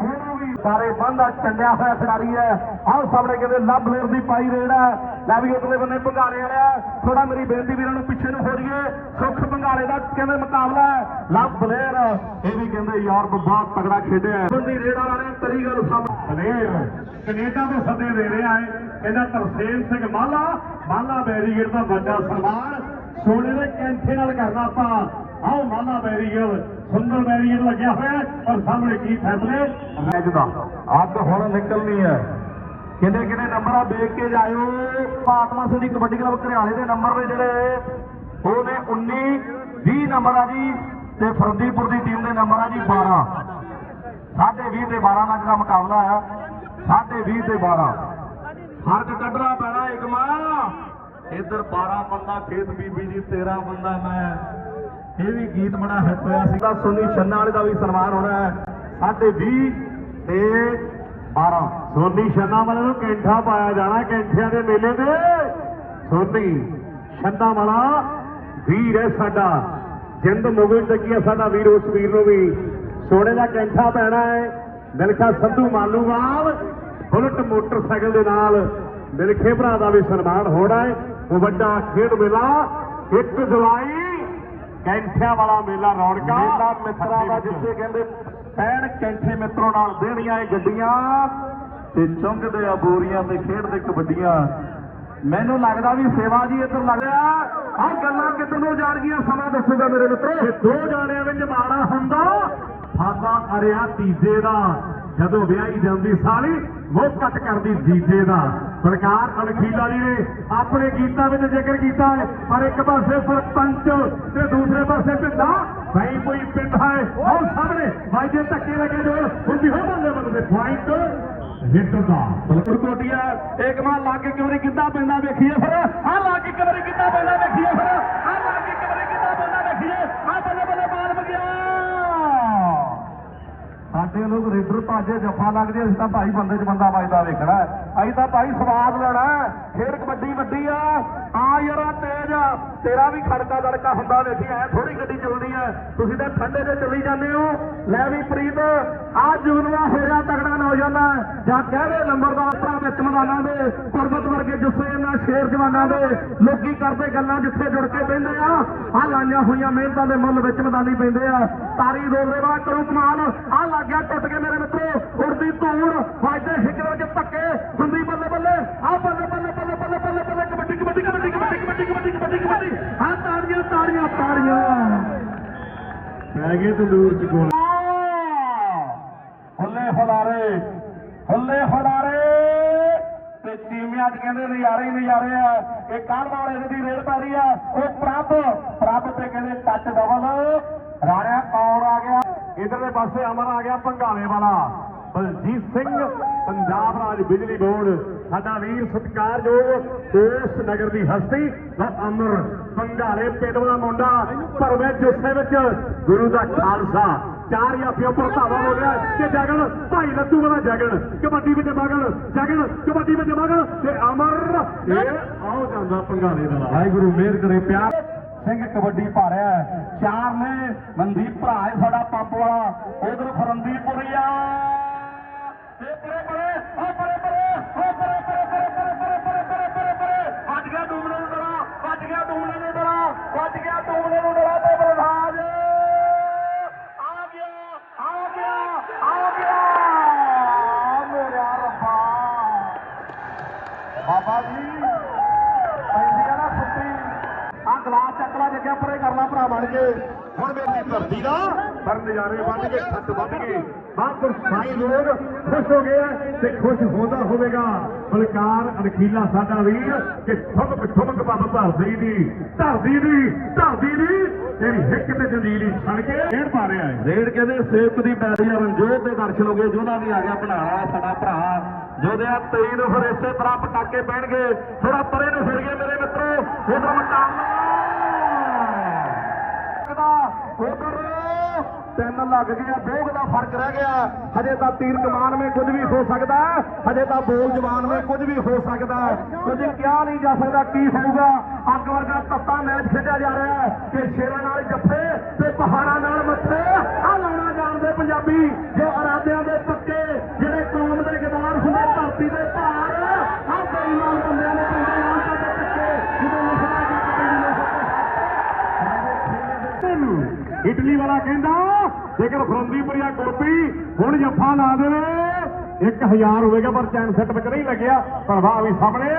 ਉਹਨੂੰ ਵੀ ਸਾਰੇ ਬੰਦਾ ਚੰਡਿਆ ਹੋਇਆ ਖਿਡਾਰੀ ਹੈ। ਆਹ ਸਾਹਮਣੇ ਕਹਿੰਦੇ ਲੱਭ ਲੇਰ ਦੀ ਪਾਈ ਰੇੜਾ ਲੈ ਵੀ ਉਤਲੇ ਬੰਨੇ ਭੰਗਾਲੇ ਵਾਲਿਆ ਥੋੜਾ ਮੇਰੀ ਬੇਨਤੀ ਵੀਰਾਂ ਨੂੰ ਪਿੱਛੇ ਨੂੰ ਹੋ ਜਾਈਏ। ਸੁੱਖ ਭੰਗਾਲੇ ਦਾ ਕਹਿੰਦੇ ਮੁਕਾਬਲਾ ਹੈ? ਲਵ ਬਲੇਰ ਇਹ ਵੀ ਕਹਿੰਦੇ ਯਾਰ ਬਹੁਤ ਤਗੜਾ ਖੇਡਿਆ ਹੈ। ਬੰਦੀ ਰੇਡਰ ਵਾਲਿਆਂ ਤਰੀ ਗੱਲ ਸਾਹਮਣੇ ਅਨੇਰ, ਕੈਨੇਡਾ ਤੋਂ ਸੱਦੇ ਦੇ ਰਿਹਾ ਹੈ। ਇਹਦਾ ਤਰਸੇਮ ਸਿੰਘ ਮਾਲਾ ਮਾਲਾ ਬੈਰੀਗੇਡ ਦਾ ਵੱਡਾ ਸਨਮਾਨ। ਸੋਨੇ ਦੇ ਕੈਂਠੇ ਨਾਲ ਕਰਨਾ ਆਪਾਂ। ਆਓ ਮਾਲਾ ਬੈਰੀਗੇਡ। ਸੁੰਦਰ ਬੈਰੀਗੇਡ ਲੱਗਿਆ ਹੋਇਆ ਪਰ ਸਾਹਮਣੇ ਕੀ ਫੈਸਲੇ? ਮੈਚ ਦਾ। ਅੱਗ ਹੁਣ ਨਿਕਲਣੀ ਹੈ। ਕਿੰਨੇ ਕਿੰਨੇ ਨੰਬਰ ਆ? ਵੇਖ ਕੇ ਜਾਇਓ। ਆਤਮਾ ਸਿੰਘ ਦੀ ਕਬੱਡੀ ਕਲੱਬ ਘਰਿਆਲੇ ਦੇ ਨੰਬਰ ਨੇ ਜਿਹੜੇ, ਉਹ ਨੇ 19 20 ਨੰਬਰ ਆ ਜੀ, ਤੇ ਫਰਦੀਪੁਰ ਦੀ ਟੀਮ ਦੇ ਨੰਬਰ ਆ ਜੀ 12 ਸਾਢੇ 20 ਤੇ 12 ਦਾ ਜਿਹੜਾ ਮੁਕਾਬਲਾ ਆ, ਸਾਢੇ 20 ਤੇ 12 ਫ਼ਰਕ ਕੱਢਣਾ ਪੈਣਾ ਇੱਕ ਮਾਂ ਇੱਧਰ 12 ਬੰਦਾ ਖੇਤ ਬੀਬੀ ਜੀ 13 ਬੰਦਾ ਮੈਂ। ਇਹ ਵੀ ਗੀਤ ਬੜਾ ਹਿੱਟ ਹੋਇਆ ਸੀ। ਤਾਂ ਸੁਨੀ ਛੰਨਾ ਵਾਲੇ ਦਾ ਵੀ ਸਨਮਾਨ ਹੋਣਾ ਹੈ। ਸਾਢੇ 20 ਤੇ 12 ਸੋਨੀ ਛੰਨਾ ਵਾਲੇ ਨੂੰ ਕੈਂਠਾ ਪਾਇਆ ਜਾਣਾ ਕੈਂਠਿਆਂ ਦੇ ਮੇਲੇ ਤੇ। ਸੋਨੀ ਛੰਨਾ ਵਾਲਾ ਵੀਰ ਹੈ ਸਾਡਾ। ਜਿੰਦ ਮੁਗਲ ਚੱਕੀ ਹੈ ਸਾਡਾ ਵੀਰ, ਉਸ ਵੀਰ ਨੂੰ ਵੀ। ਸੋਨੇ ਦਾ ਕੈਂਠਾ ਪੈਣਾ ਹੈ। ਮਿਲਖਾ ਸੰਧੂ ਮਾਲੂਵਾਲ ਬੁਲਟ ਮੋਟਰਸਾਈਕਲ ਦੇ ਨਾਲ ਮਿਲਖੇ ਭਰਾ ਦਾ ਵੀ ਸਨਮਾਨ ਹੋਣਾ ਹੈ। ਉਹ ਵੱਡਾ ਖੇਡ ਮੇਲਾ 1 ਜੁਲਾਈ ਕੈਂਠਿਆਂ ਵਾਲਾ ਮੇਲਾ ਰੌਣਕਾਂ ਮੇਲਾ ਮਿੱਤਰਾਂ ਦਾ ਜਿੱਥੇ ਕਹਿੰਦੇ ਪੈਣ ਕੈਂਠੇ ਮਿੱਤਰੋਂ ਨਾਲ ਦੇਣੀਆਂ ਇਹ ਗੱਡੀਆਂ ਤੇ ਚੁੰਗਦੇ ਆ ਬੋਰੀਆਂ ਤੇ ਖੇਡਦੇ ਕਬੱਡੀਆਂ। ਮੈਨੂੰ ਲੱਗਦਾ ਵੀ ਸੇਵਾ ਜੀ ਇੱਧਰ ਲੱਗ ਰਿਹਾ। ਆ ਗੱਲਾਂ ਕਿੱਧਰ ਨੂੰ ਜਾਣ ਗਈਆਂ? ਸਮਾਂ ਦੱਸੂਗਾ ਮੇਰੇ ਮਿੱਤਰੋ। ਦੋ ਜਾਣਿਆਂ ਵਿੱਚ ਮਾੜਾ ਹੁੰਦਾ। ਫਾਸਾ ਅਰਿਆ ਤੀਜੇ ਦਾ। ਜਦੋਂ ਵਿਆਹੀ ਜਾਂਦੀ ਸਾਲੀ ਉਹ ਕੱਟ ਕਰਦੀ ਜੀਜੇ ਦਾ। ਸਰਕਾਰ ਅਣਖੀਲਾ ਜੀ ਨੇ ਆਪਣੇ ਗੀਤਾਂ ਵਿੱਚ ਜ਼ਿਕਰ ਕੀਤਾ ਹੈ, ਪਰ ਇੱਕ ਪਾਸੇ ਸਰਪੰਚ ਤੇ ਦੂਸਰੇ ਪਾਸੇ ਪਿੰਡਾ। ਭਾਈ ਕੋਈ ਪਿੰਡ ਹੈ, ਉਹ ਸਾਹਮਣੇ ਭਾਈ ਜੇ ਧੱਕੇ ਲੱਗੇ ਜੋ ਹੁੰਦੀ ਹੋ ਬੰਦੇ ਬੰਦੇ ਪੁਆਇੰਟ ਹਿੱਟ ਦਾ। ਬਿਲਕੁਲ ਕੋਟੀਆ ਇੱਕ ਮਾਂ ਲਾ ਕੇ ਕਿਵਰੀ ਕਿੱਦਾਂ ਪੈਂਦਾ ਵੇਖੀਏ ਫਿਰ। ਆ ਲਾ ਕੇ ਕਿਵਰੀ ਕਿੱਦਾਂ ਪੈਂਦਾ ਵੇਖੀਏ ਫਿਰ। ਆ ਲਾ ਕੇ ਕਿਵਰੀ ਕਿੱਦਾਂ ਪੈਂਦਾ ਵੇਖੀਏ ਆ ਬੱਲੇ ਬੱਲੇ ਬਾਲ ਵਗਿਆ ਸਾਡੇ ਲੋਕ ਰੇਡਰ ਭਾਜੇ ਜੱਫਾ ਲੱਗਦੇ ਅਸੀਂ ਤਾਂ ਭਾਈ ਬੰਦੇ 'ਚ ਬੰਦਾ ਵੱਜਦਾ ਵੇਖਣਾ ਅਸੀਂ ਤਾਂ ਭਾਈ ਸਵਾਦ ਲੈਣਾ ਹੈ। ਖੇਡ ਕਬੱਡੀ ਵੱਡੀ ਆ। ਆ ਯਾਰਾ ਤੇਜ ਆ। ਤੇਰਾ ਵੀ ਖੜਕਾ ਦੜਕਾ ਹੁੰਦਾ ਵੇਖੀ, ਐ ਥੋੜੀ ਗੱਡੀ ਚੱਲਦੀ ਐ ਤੁਸੀਂ ਤਾਂ ਠੰਡੇ ਤੇ ਚੱਲੀ ਜਾਂਦੇ ਹੋ। ਲੈ ਵੀ ਪ੍ਰੀਤ, ਆ ਜੁਗਨਵਾ ਹੋ ਤਗੜਾ ਨੌਜਵਾਨ ਜਾਂ ਕਹਵੇ ਨੰਬਰਦਾਰ ਭਰਾ ਵਿੱਚ ਮੈਦਾਨਾਂ ਦੇ, ਪਰਬਤ ਵਰਗੇ ਜੁੱਸੇ ਇਹਨਾਂ ਸ਼ੇਰ ਜਵਾਨਾਂ ਦੇ, ਲੋਕੀ ਕਰਦੇ ਗੱਲਾਂ ਜਿੱਥੇ ਜੁੜ ਕੇ ਬਹਿੰਦੇ ਆ। ਆ ਲਾਈਆਂ ਹੋਈਆਂ ਮਿਹਨਤਾਂ ਦੇ ਮੁੱਲ ਵਿੱਚ ਮੈਦਾਨੀ ਪੈਂਦੇ ਆ। ਤਾਰੀ ਦੋਲਦੇ ਬਾਅਦ ਕਰੋ ਕਮਾਲ। ਆ ਲੱਗ ਗਿਆ ਟੁੱਟ ਕੇ ਮੇਰੇ ਮਿੱਤਰੋ ਉੜਦੀ ਧੂੜ ਵਾਜਦੇ ਹਿੱਕ ਵਿੱਚ ਧੱਕੇ ਹੁੰਦੀ ਬੱਲੇ ਬੱਲੇ। ਆ ਬੱਲੇ ਬੱਲੇ ਬੱਲੇ ਬੱਲੇ ਬੱਲੇ ਬੱਲੇ ਕਬੱਡੀ ਕਬੱਡੀ ਕਬੱਡੀ ਕਬੱਡੀ ਕਬੱਡੀ ਕਬੱਡੀ ਕਬੱਡੀ ਕਬੱਡੀ। ਆ ਤਾੜੀਆਂ ਤਾੜੀਆਂ ਤਾੜੀਆਂ। ਪੈ ਗਏ ਤੰਦੂਰ ਚ ਗੋਲ। ਹੁੱਲੇ ਹੁਲਾਰੇ ਹੁੱਲੇ ਹੁਲਾਰੇ। ਤੇ ਟੀਮਿਆਂ ਚ ਕਹਿੰਦੇ ਨਜ਼ਾਰੇ ਹੀ ਨਜ਼ਾਰੇ ਆ। ਇਹ ਕਾਲ ਵਾਲੇ ਦੀ ਰੇਡ ਪੈ ਰਹੀ ਆ। ਉਹ ਪ੍ਰਭ ਪ੍ਰਭ ਤੇ ਕਹਿੰਦੇ ਟੱਚ ਡਬਲ ਇਧਰਲੇ ਪਾਸੇ ਅਮਰ ਆ ਗਿਆ ਭੰਗਾਲੇ ਵਾਲਾ। ਬਲਜੀਤ ਸਿੰਘ, ਪੰਜਾਬ ਰਾਜ ਬਿਜਲੀ ਬੋਰਡ। ਸਾਡਾ ਵੀਰ ਸਤਿਕਾਰਯੋਗ ਉਸ ਨਗਰ ਦੀ ਹਸਤੀ ਦਾ ਅਮਰ। ਭੰਗਾਲੇ ਪਿੰਡ ਦਾ ਮੁੰਡਾ ਭਰਵੇਂ ਜੁੱਸੇ ਵਿੱਚ। ਗੁਰੂ ਦਾ ਖਾਲਸਾ। ਚਾਰ ਜਾਫੀਆਂ ਪ੍ਰਤਾਵਾ ਹੋ ਗਿਆ। ਤੇ ਜਗਣ ਭਾਈ ਲੱਤੂ ਵਾਲਾ ਜਗਣ ਕਬੱਡੀ ਵਿੱਚ ਮਗਣ ਜਗਣ ਕਬੱਡੀ ਵਿੱਚ ਮਗਣ ਤੇ ਅਮਰ, ਇਹ ਆਉ ਜਾਂਦਾ ਭੰਗਾਲੇ ਦਾ ਵਾਹਿਗੁਰੂ, ਮਿਹਰ ਕਰੇ, ਪਿਆਰ। ਸਿੰਘ ਕਬੱਡੀ ਭਾਰਿਆ ਚਾਰ ਨੇ। ਮਨਦੀਪ ਭਰਾ ਹੈ ਸਾਡਾ ਪੰਪ ਵਾਲਾ। ਉਧਰ ਫਰੰਦੀਪੁਰੀਆ ਤੇ ਪਰੇ ਪਰੇ। ਆ ਪਰੇ ਪਰੇ। ਆ ਪਰੇ ਪਰੇ ਪਰੇ ਪਰੇ ਪਰੇ ਪਰੇ ਪਰੇ ਪਰੇ ਪਰੇ ਵੱਜ ਗਿਆ ਡੂਮਣੇ ਨੂੰ ਡਰਾ। ਵੱਜ ਗਿਆ ਡੂਮਣੇ ਨੂੰ ਡਰਾ। ਵੱਜ ਗਿਆ ਡੂਮਣੇ ਨੂੰ ਡਰਾ ਤੇ ਬਲਰਾਜ। ਆ ਗਿਆ। ਆ ਗਿਆ। ਆ ਗਿਆ। ਮੇਰਾ ਰੱਬਾ। ਬਾਬਾ ਜੀ। ਆ ਗਲਾਸ ਜੱਗਿਆ ਪਰੇ ਕਰ ਭਰਾ ਬਣ ਕੇ। ਹੁਣ ਮੇਰੀ ਧਰਤੀ ਦਾ ਪਰ ਨਜ਼ਾਰੇ ਵੱਧ ਕੇ ਛੱਤ ਵੱਧ ਗਏ। ਬਾਪਰ ਸਾਈ ਲੋਕ ਖੁਸ਼ ਹੋ ਗਏ ਤੇ ਖੁਸ਼ ਹੁੰਦਾ ਹੋਵੇਗਾ। ਬਲਕਾਰ ਅਣਖੀਲਾ ਸਾਡਾ ਵੀਰ ਕਿ ਠੁਮਕ ਠੁਮਕ ਪੱਬ ਧਰਦੀ ਦੀ ਧਰਦੀ ਦੀ ਧਰਦੀ ਦੀ। ਤੇਰੀ ਹਿੱਕ ਤੇ ਜੰਦੀਲੀ ਛਣ ਕੇ ਖੇਡ ਪਾ ਰਿਹਾ ਹੈ। ਰੇਡ ਕਹਿੰਦੇ ਸੇਵਕ ਦੀ ਪੈਰੀ ਆ, ਰਣਜੋਤ ਦੇ ਦਰਸ਼ਨ ਹੋ ਗਏ ਜੋਧਾ ਵੀ ਆ ਗਿਆ ਬਣਾਣਾ ਸਾਡਾ ਭਰਾ। ਜੋਧੇ ਆ 23 ਨੂੰ ਫਿਰ ਇਸੇ ਤਰ੍ਹਾਂ ਪਟਾਕੇ ਪੈਣਗੇ। ਥੋੜਾ ਪਰੇ ਨੂੰ ਫਿਰ ਗਏ ਮੇਰੇ ਮਿੱਤਰੋ, ਉਧਰ ਮੁਕਾਬਲਾ। ਉਧਰ ਤਿੰਨ ਲੱਗ ਗਿਆ ਦੋਗ ਦਾ ਫ਼ਰਕ ਰਹਿ ਗਿਆ। ਹਜੇ ਤਾਂ ਤੀਰ ਕਮਾਨ ਵਿੱਚ ਕੁਝ ਵੀ ਹੋ ਸਕਦਾ ਹਜੇ ਤਾਂ ਬੋਲ ਜਵਾਨ ਵਿੱਚ ਕੁਝ ਵੀ ਹੋ ਸਕਦਾ ਹੈ। ਕੁਝ ਕਿਹਾ ਨਹੀਂ ਜਾ ਸਕਦਾ ਕੀ ਹੋਊਗਾ। ਅੱਗ ਵਰਗਾ ਤੱਤਾ ਮੈਚ ਖੇਡਿਆ ਜਾ ਰਿਹਾ ਹੈ ਕਿ ਸ਼ੇਰਾਂ ਨਾਲ ਜੱਫੇ ਤੇ ਪਹਾੜਾਂ ਨਾਲ ਮੱਥੇ। ਆ ਲਾਉਣਾ ਜਾਣਦੇ ਪੰਜਾਬੀ। ਜੋ ਇਟਲੀ ਕਹਿੰਦਾ ਜੇਕਰ ਫਰੰਦੀਪੁਰੀਆ ਗੋਪੀ ਹੁਣ ਜੱਫਾ ਲਾ ਦੇਵੇ। 1000 ਹੋਵੇਗਾ, ਪਰ ਚੈਨ ਸੈੱਟ ਵਿੱਚ ਨਹੀਂ ਲੱਗਿਆ। ਪਰ ਵੀ ਸਾਹਮਣੇ।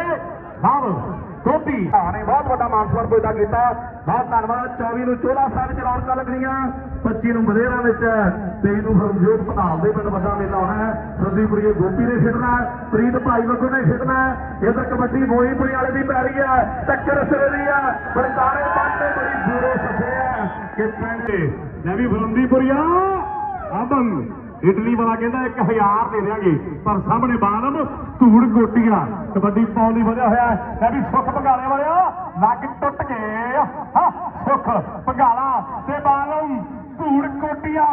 ਸਾਹਬ ਗੋਪੀ ਨੇ ਬਹੁਤ ਵੱਡਾ ਮਾਨਸਵਰ ਪੈਦਾ ਕੀਤਾ। ਬਹੁਤ ਧੰਨਵਾਦ। 24 ਨੂੰ ਚੋਲਾ ਸਾਹਿਬ ਵਿੱਚ ਰੌਣਕਾਂ ਲੱਗਣੀਆਂ। 25 ਨੂੰ ਬਧੇਰਾ ਵਿੱਚ 23 ਨੂੰ ਹਰਜੋਤ ਪਤਾਲ ਦੇ ਪਿੰਡ ਵੱਡਾ ਮੇਲਾ ਹੋਣਾ ਹੈ। ਫਰੰਦੀਪੁਰੀਏ ਗੋਪੀ ਨੇ ਖੇਡਣਾ ਹੈ। ਪ੍ਰੀਤ ਭਾਈ ਵੱਗੋ ਨੇ ਖੇਡਣਾ ਹੈ। ਇਧਰ ਕਬੱਡੀ ਮੋਹੀਪੁਰੀ ਵਾਲੇ ਦੀ ਪੈ ਰਹੀ ਹੈ। ਟੱਕਰ ਸਿਰੇ ਦੀ ਹੈ। ਬਲਕਾਰੇ ਪਾਸੇ ਬੜੀ ਦੂਰੋਂ ਸਫੇ ਹੈ ਕਿ ਕਹਿੰਦੇ ਨਵੀਂ ਫਰੰਦੀਪੁਰੀਆ ਅਮਨ ਇਟਲੀ ਵਾਲਾ ਕਹਿੰਦਾ 1000 ਦੇ ਦਿਆਂਗੇ, ਪਰ ਸਾਹਮਣੇ ਬਾਲਮ, ਧੂੜ ਗੋਟੀਆਂ, ਕਬੱਡੀ ਪਾਉਣ ਲਈ ਵਧਿਆ ਹੋਇਆ ਲੈ ਵੀ ਸੁੱਖ ਭੰਗਾਲੇ ਵਾਲਿਆ, ਲੱਗ ਟੁੱਟ ਗਏ ਸੁੱਖ ਭੰਗਾਲਾ ਤੇ ਬਾਲਮ, ਧੂੜ ਕੋਟੀਆਂ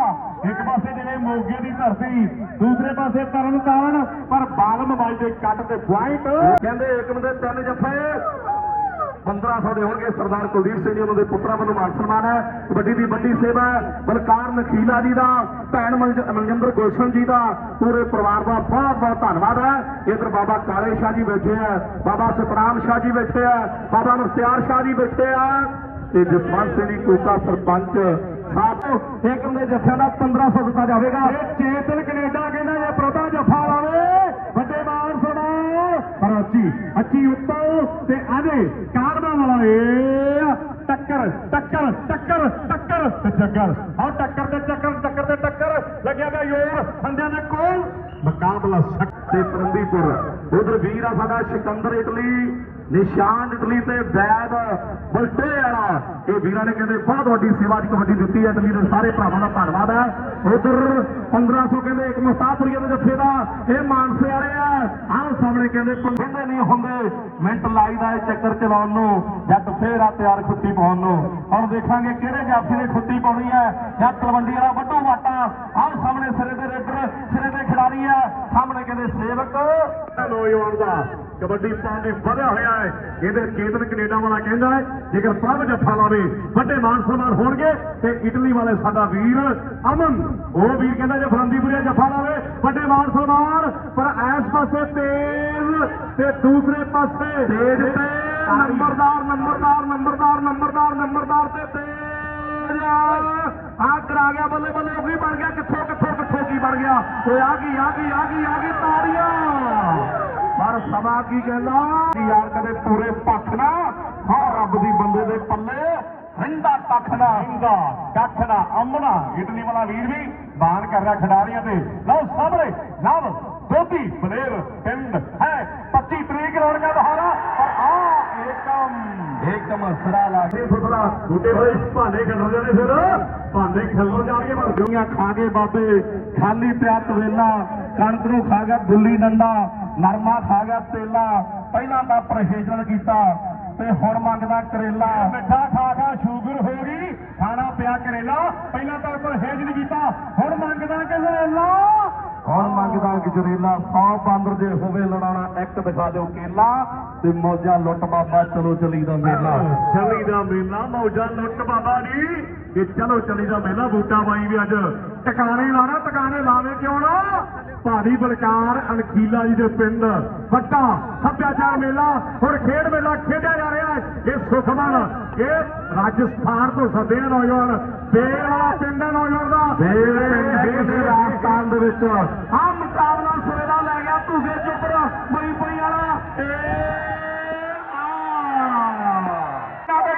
ਇੱਕ ਪਾਸੇ ਜਿਵੇਂ ਮੋਗੇ ਦੀ ਧਰਤੀ, ਦੂਸਰੇ ਪਾਸੇ ਤਰਨ ਤਾਰਨ ਪਰ ਬਾਲਮ ਬਾਈ ਦੇ ਕੱਟ ਤੇ ਪੁਆਇੰਟ। ਕਹਿੰਦੇ ਏਕਮ ਦੇ ਤਿੰਨ ਜੱਫੇ 1500 ਦੇ ਹੋਣਗੇ। ਸਰਦਾਰ ਕੁਲਦੀਪ ਸਿੰਘ ਜੀ ਉਹਨਾਂ ਦੇ ਪੁੱਤਰਾਂ ਵੱਲੋਂ ਮਾਨ ਸਨਮਾਨ ਹੈ। ਕਬੱਡੀ ਦੀ ਵੱਡੀ ਸੇਵਾ ਬਲਕਾਰ ਨਖੀਲਾ ਜੀ ਦਾ, ਭੈਣ ਮਨਜਿੰਦਰ ਗੁਲਸ਼ਨ ਜੀ ਦਾ, ਪੂਰੇ ਪਰਿਵਾਰ ਦਾ ਬਹੁਤ ਬਹੁਤ ਧੰਨਵਾਦ ਹੈ। ਇਧਰ ਬਾਬਾ ਕਾਲੇ ਸ਼ਾਹ ਜੀ ਬੈਠੇ ਆ ਬਾਬਾ ਸਤਨਾਮ ਸ਼ਾਹ ਜੀ ਬੈਠੇ ਆ ਬਾਬਾ ਮੁਖਤਿਆਰ ਸ਼ਾਹ ਜੀ ਬੈਠੇ ਆ ਤੇ ਜਸਵੰਤ ਸਿੰਘ ਜੀ ਕੋਕਾ ਸਰਪੰਚ ਸਾਹਿਬ। ਏਕਮ ਦੇ ਜੱਫਿਆਂ ਦਾ 1500 ਦਿੱਤਾ ਜਾਵੇਗਾ। ਇਹ ਚੇਤਨ ਕੈਨੇਡਾ ਕਹਿੰਦਾ ਜੇ ਪ੍ਰਭਾ ਜੱਫਾ ਲਾਵੇ ਪਰ ਅੱਛੀ ਅੱਛੀ ਉੱਤੋਂ ਤੇ ਆਦੇ ਕਾਰਵਾ ਵਾਲਾ ਏ ਟੱਕਰ ਟੱਕਰ ਟੱਕਰ ਟੱਕਰ ਤੇ ਚੱਕਰ ਆਹ ਟੱਕਰ ਤੇ ਟੱਕਰ ਟੱਕਰ ਤੇ ਟੱਕਰ। ਲੱਗਿਆ ਪਿਆ ਯੋਰ ਹੰਦਿਆਂ ਦੇ ਕੋਲ। ਮੁਕਾਬਲਾ ਸਖਤ ਪਰੰਦੀਪੁਰ ਉਧਰ ਵੀਰ ਆ ਸਾਡਾ ਸਿਕੰਦਰ ਇਟਲੀ। ਨਿਸ਼ਾਨ ਇਟਲੀ ਤੇ ਵੈਦ ਬਲਟੇ ਵਾਲਾ ਇਹ ਵੀਰਾਂ ਨੇ ਕਹਿੰਦੇ, ਬਹੁਤ ਵੱਡੀ ਸੇਵਾ ਅੱਜ ਕਬੱਡੀ ਦਿੱਤੀ ਹੈ ਇਟਲੀ ਦੇ ਸਾਰੇ ਭਰਾਵਾਂ ਦਾ ਧੰਨਵਾਦ ਹੈ। ਉਧਰ 1500 ਕਹਿੰਦੇ, ਇੱਕ ਮੁਸਤਾਫਰੀਆ ਦੇ ਜੱਫੇ ਦਾ ਇਹ ਮਾਨਸੇ ਵਾਲੇ ਆ। ਆਹ ਸਾਹਮਣੇ ਕਹਿੰਦੇ ਕਹਿੰਦੇ ਨਹੀਂ ਹੁੰਦੇ। ਮਿੰਟ ਲਾਈਦਾ ਇਹ ਚੱਕਰ ਚਲਾਉਣ ਨੂੰ, ਜੱਟ ਫੇਰ ਆ ਤਿਆਰ ਖੁੱਤੀ ਪਾਉਣ ਨੂੰ। ਹੁਣ ਦੇਖਾਂਗੇ ਕਿਹੜੇ ਜਾਫੀ ਨੇ ਖੁੱਤੀ ਪਾਉਣੀ ਹੈ। ਜਾਂ ਤਲਵੰਡੀ ਵਾਲਾ ਵੱਡੂ ਵਾਟਾ, ਆਹ ਸਾਹਮਣੇ ਸਿਰੇ ਦੇ ਰੇਡਰ, ਸਿਰੇ ਦੇ ਖਿਡਾਰੀ ਆ। ਸਾਹਮਣੇ ਕਹਿੰਦੇ ਸੇਵਕ। ਨੌਜਵਾਨ ਦਾ ਕਬੱਡੀ ਪਾਉਣ ਦੀ ਵਧਿਆ ਹੋਇਆ ਹੈ। ਇਹਦੇ ਚੇਤਨ ਕੈਨੇਡਾ ਵਾਲਾ ਕਹਿੰਦਾ ਹੈ ਜੇਕਰ ਪ੍ਰਭ ਜੱਫਾ ਲਾਵੇ ਵੱਡੇ ਮਾਨ ਸਨਮਾਨ ਹੋਣਗੇ ਤੇ ਇਟਲੀ ਵਾਲੇ ਸਾਡਾ ਵੀਰ ਅਮਨ ਉਹ ਵੀਰ ਕਹਿੰਦਾ ਜੇ ਫਰੰਦੀਪੁਰੀਆ ਜੱਫਾ ਲਾਵੇ ਵੱਡੇ ਮਾਨ ਸਨਮਾਨ ਪਰ ਇਸ ਪਾਸੇ ਤੇਜ਼ ਤੇ ਦੂਸਰੇ ਪਾਸੇ ਤੇਜ ਤੇ ਨੰਬਰਦਾਰ ਨੰਬਰਦਾਰ ਨੰਬਰਦਾਰ ਨੰਬਰਦਾਰ ਨੰਬਰਦਾਰ ਤੇ ਤੇਜ। ਆ ਕਰਾ ਗਿਆ ਬੱਲੇ ਬੱਲੇ ਉਹ ਕੀ ਬਣ ਗਿਆ ਕਿੱਥੋਂ ਕਿੱਥੋਂ ਕਿੱਥੋਂ ਕੀ ਬਣ ਗਿਆ? ਓਏ ਆ ਗਈ ਆ ਗਈ ਆ ਗਈ ਆ ਗਈ ਤਾੜੀਆਂ। ਪਰ ਸਮਾਂ ਕੀ ਕਹਿੰਦਾ? ਯਾਰ ਕਦੇ ਪੂਰੇ ਪੱਖ ਨਾ ਹਾਂ ਰੱਬ ਦੀ ਬੰਦੇ ਦੇ ਪੱਲੇ ਨਾ ਇੰਦਾ ਕੱਖ ਨਾ ਅਮਨਾ ਇਟਲੀ ਵਾਲਾ ਵੀਰ ਵੀ ਬਾਣ ਕਰ ਰਿਹਾ ਖਿਡਾਰੀਆਂ ਤੇ। ਲਓ ਸਾਹਮਣੇ ਨਵ ਦੋਦੀ ਬਲੇਰ ਪਿੰਡ ਹੈ 25 ਤਰੀਕ ਰੌਣਕਾਂ ਬਹਾਰਾ ਪਰ ਆ ਏਕਮ। ਇੱਕਦਮ ਸਰਾ ਲਾ ਕੇ। ਫੁੱਟਲਾ ਬੂਟੇ ਹੋਏ ਭਾਂਡੇ ਖਿਲਰ ਜਾਣੇ ਫਿਰ। ਭਾਂਡੇ ਖਿਲਰ ਜਾਣਗੇ ਪਰ ਦੁਨੀਆ ਖਾ ਗਏ ਬਾਬੇ ਖਾਲੀ ਪਿਆ ਤਵੇਲਾ। ਕਣਕ ਨੂੰ ਖਾ ਗਿਆ ਗੁੱਲੀ ਡੰਡਾ ਨਰਮਾ ਖਾ ਗਿਆ ਤੇਲਾ। ਪਹਿਲਾਂ ਤਾਂ ਪਰਹੇਜ਼ਨ ਕੀਤਾ ਤੇ ਹੁਣ ਮੰਗਦਾ ਕਰੇਲਾ। ਮਿੱਠਾ ਖਾ ਖਾ ਸ਼ੂਗਰ ਹੋ ਗਈ ਖਾਣਾ ਪਿਆ ਕਰੇਲਾ। ਪਹਿਲਾਂ ਤਾਂ ਨਹੀਂ ਕੀਤਾ ਹੁਣ ਮੰਗਦਾ ਕਿ ਜ਼ਰੇਲਾ ਹੁਣ ਮੰਗਦਾ ਗਜਰੇਲਾ 100 ਬਾਂਦਰ ਜੇ ਹੋਵੇ ਲੜਾਉਣਾ ਇੱਕ ਦਿਖਾ ਦਿਓ ਕੇਲਾ ਤੇ ਮੌਜਾਂ ਲੁੱਟ ਬਾਬਾ ਚਲੋ ਚਲੀ ਦਾ ਮੇਲਾ। ਚਲੀ ਦਾ ਮੇਲਾ ਮੌਜਾਂ ਲੁੱਟ ਬਾਬਾ ਜੀ। ਇਹ ਚਲੋ ਚਲੀ ਦਾ ਮੇਲਾ ਬੂਟਾ ਬਾਈ ਵੀ ਅੱਜ ਟਿਕਾਣੇ ਲਾਣਾ ਟਿਕਾਣੇ ਲਾਵੇ ਕਿਉਂ ਨਾ? ਭਾਰੀ ਬਲਕਾਰ ਅਣਖੀਲਾ ਜੀ ਦੇ ਪਿੰਡ ਵੱਡਾ ਸੱਭਿਆਚਾਰ ਮੇਲਾ ਹੁਣ ਖੇਡ ਮੇਲਾ ਖੇਡਿਆ ਜਾ ਰਿਹਾ ਹੈ। ਇਹ ਸੁਖਮਨ ਇਹ ਰਾਜਸਥਾਨ ਤੋਂ ਸੱਦੇ ਆ ਨੌਜਵਾਨ ਬੇਲ ਵਾਲਾ ਪਿੰਡ ਹੈ ਨੌਜਵਾਨ ਦਾ। ਫੇਰ ਪਿੰਡ ਦੇ ਰਾਜਸਥਾਨ ਦੇ ਵਿੱਚ। ਆ ਮੁਕਾਬਲਾ ਸਿਰੇ ਦਾ ਲੈ ਗਿਆ ਧੂਗੇ ਚੁੱਪਰ ਮਈ ਪਈ ਵਾਲਾ। ਏ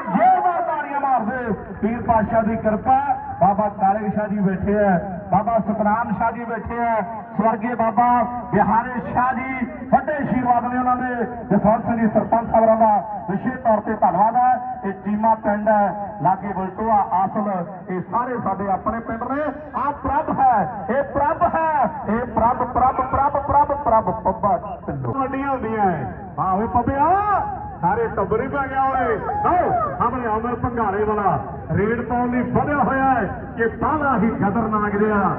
ਜੋਰਦਾਰ ਤਾੜੀਆਂ ਮਾਰਦੇ ਪੀਰ ਪਾਸ਼ਾ ਦੀ ਕਿਰਪਾ, ਬਾਬਾ ਕਾਲੇ ਸ਼ਾਹ ਜੀ ਬੈਠੇ ਹੈ ਬਾਬਾ ਸਤਨਾਮ ਸ਼ਾਹ ਜੀ ਬੈਠੇ ਹੈ ਸਵਰਗੀ ਬਾਬਾ ਬਿਹਾਰੇ ਸ਼ਾਹ ਜੀ, ਵੱਡੇ ਆਸ਼ੀਰਵਾਦ ਨੇ ਉਹਨਾਂ ਦੇ ਜਸਵੰਤ ਸਿੰਘ ਸਰਪੰਚ ਸਾਹਿਬਾਂ ਦਾ ਵਿਸ਼ੇਸ਼ ਤੌਰ ਤੇ ਧੰਨਵਾਦ ਹੈ ਇਹ ਚੀਮਾ ਪਿੰਡ ਹੈ, ਲਾਗੇ ਬਲਟੋਆ, ਆਸਲ, ਇਹ ਸਾਰੇ ਸਾਡੇ ਆਪਣੇ ਪਿੰਡ ਨੇ। ਆ ਪ੍ਰਭ ਹੈ, ਇਹ ਪ੍ਰਭ ਹੈ, ਇਹ ਪ੍ਰਭ ਪ੍ਰਭ ਪ੍ਰਭ ਪ੍ਰਭ ਪ੍ਰਭ ਪੱਬਾ ਵੱਡੀਆਂ ਹੁੰਦੀਆਂ ਐ। ਆਹੋ ਪੱਬਿਆ। ਸਾਰੇ ਟੱਬਰ ਹੀ ਪੈ ਗਿਆ ਓਏ। ਆਓ, ਸਾਹਮਣੇ ਅਮਰ ਭੰਗਾਰੇ ਵਾਲਾ। ਰੇਡ ਪਾਉਣ ਲਈ ਵਧਿਆ ਹੋਇਆ ਹੈ ਕਿ ਬਾਹਲਾ ਹੀ ਖਤਰਨਾਕ ਰਿਹਾ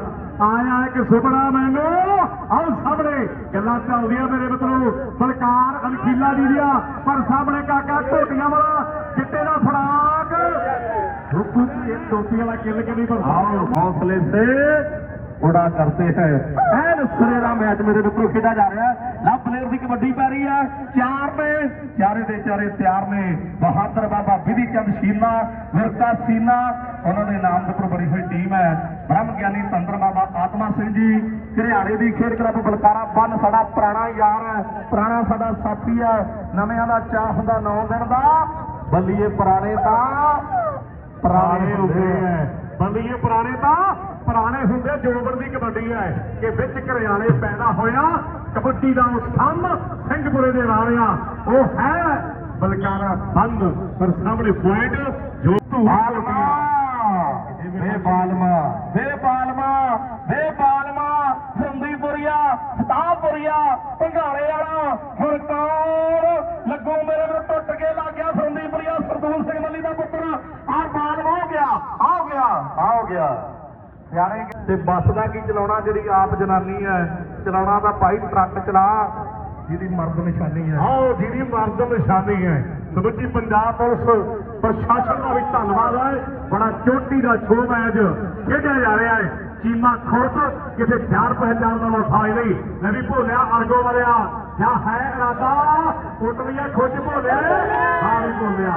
ਆਇਆ ਇੱਕ ਸੁਪਨਾ ਮੈਨੂੰ। ਆਓ, ਸਾਹਮਣੇ ਗੱਲਾਂ ਚੱਲਦੀਆਂ ਮੇਰੇ ਮਿੱਤਰੋ। ਸਰਕਾਰ ਅਨਖੀਲਾ ਜੀ ਦੀਆਂ, ਪਰ ਸਾਹਮਣੇ ਕਾਕਾ ਢੋਟੀਆਂ ਵਾਲਾ ਚਿੱਟੇ ਦਾ ਫੜਾਕ। ਹੁਕੂ ਇਹ ਟੋਪੀ ਵਾਲਾ ਕਿੱਲ ਕੇ ਨਹੀਂ ਪਰ ਹੌਸਲੇ ਸੇ ਉਡਾ ਕਰਤੇ ਹੈ। ਐਨ ਸਿਰੇ ਦਾ ਮੈਚ ਮੇਰੇ ਮਿੱਤਰੋ ਖੇਡਿਆ ਜਾ ਰਿਹਾ। ਹੈ ਲਵ ਪਲੇਅਰ ਦੀ ਕਬੱਡੀ ਪੈ ਰਹੀ ਹੈ। ਚਾਰ ਨੇ ਚਾਰੇ ਦੇ ਚਾਰੇ ਤਿਆਰ ਨੇ। ਬਹਾਦਰ ਬਾਬਾ ਵਿਧੀ ਚੰਦ ਸ਼ੀਨਾ ਵਿਰਕਾ ਸੀਨਾ ਉਹਨਾਂ ਦੇ ਨਾਮ ਦੇ ਉੱਪਰ ਬਣੀ ਹੋਈ ਟੀਮ ਹੈ। ਬ੍ਰਹਮ ਗਿਆਨੀ ਤੰਦਰ ਬਾਬਾ ਆਤਮਾ ਸਿੰਘ ਜੀ ਘਰਿਆੜੇ ਦੀ ਖੇਡ ਕਲੱਬ ਬਲਕਾਰਾ ਬੰਨ ਸਾਡਾ ਪੁਰਾਣਾ ਯਾਰ ਹੈ। ਪੁਰਾਣਾ ਸਾਡਾ ਸਾਥੀ ਹੈ। ਨਵਿਆਂ ਦਾ ਚਾਹ ਹੁੰਦਾ ਨੌ ਦਿਨ ਦਾ। ਬੱਲੀਏ ਪੁਰਾਣੇ ਤਾਂ ਪੁਰਾਣੇ ਹੁੰਦੇ ਐ ਬੰਦੀਏ ਪੁਰਾਣੇ ਤਾਂ ਪੁਰਾਣੇ ਹੁੰਦੇ ਜੋਬਰ ਦੀ ਕਬੱਡੀ ਹੈ ਕਿ ਵਿੱਚ ਘਰਿਆਲੇ ਪੈਦਾ ਹੋਇਆ, ਕਬੱਡੀ ਦਾ ਉਹ ਸੰਮ ਸਿੰਘਪੁਰੇ ਦੇ ਰਾਣਿਆ ਉਹ ਹੈ ਬਲਕਾਰਾ ਬੰਦ। ਪਰ ਸਾਹਮਣੇ ਪੁਆਇੰਟ ਜੋ ਤੂੰ ਬਾਲਮਾ ਵੇ ਬਾਲਮਾ ਵੇ ਬਾਲਮਾ ਵੇ ਬਾਲਮਾ ਸੰਦੀਪੁਰੀਆ ਸਤਾਪੁਰੀਆ ਭੰਗਾਲੇ ਵਾਲਾ ਹੁਣ ਕੌਣ ਲੱਗੂ ਮੇਰੇ ਨੂੰ ਟੁੱਟ ਕੇ ਲੱਗ ਗਿਆ ਸੰਦੀਪੁਰੀਆ ਸਰਦੂਲ ਸਿੰਘ ਮੱਲੀ ਦਾ ਪੁੱਤਰ ਆ ਬਾਲਮਾ ਹੋ ਗਿਆ ਆ ਹੋ ਗਿਆ ਆ ਹੋ ਗਿਆ ਸਿਆਣੇ ਤੇ ਬੱਸ ਦਾ ਕੀ ਚਲਾਉਣਾ? ਜਿਹੜੀ ਆਪ ਜਨਾਨੀ ਹੈ, ਚਲਾਉਣਾ ਤਾਂ ਭਾਈ ਟਰੱਕ ਚਲਾ, ਜਿਹਦੀ ਮਰਦ ਨਿਸ਼ਾਨੀ ਹੈ। ਆਓ ਜਿਹਦੀ ਮਰਦ ਨਿਸ਼ਾਨੀ ਹੈ। ਸਮੁੱਚੀ ਪੰਜਾਬ ਪੁਲਿਸ ਪ੍ਰਸ਼ਾਸਨ ਦਾ ਵੀ ਧੰਨਵਾਦ ਹੈ। ਬੜਾ ਚੋਟੀ ਦਾ ਸ਼ੋਅ ਮੈਚ ਖੇਡਿਆ ਜਾ ਰਿਹਾ ਹੈ। ਚੀਮਾ ਖੁਰਦ ਕਿਸੇ ਪਿਆਰ ਪਹਿਚਾਨ ਦਾ ਵਫਾਈ ਨਹੀਂ। ਮੈਂ ਵੀ ਭੋਲਿਆ ਅਰਗੋ ਵਾਲਿਆ ਜਾਂ ਹੈ ਇਰਾਦਾ ਉਟਲੀਆਂ ਖੁੱਜ ਭੋਲਿਆ। ਹਾਂ, ਵੀ ਭੋਲਿਆ।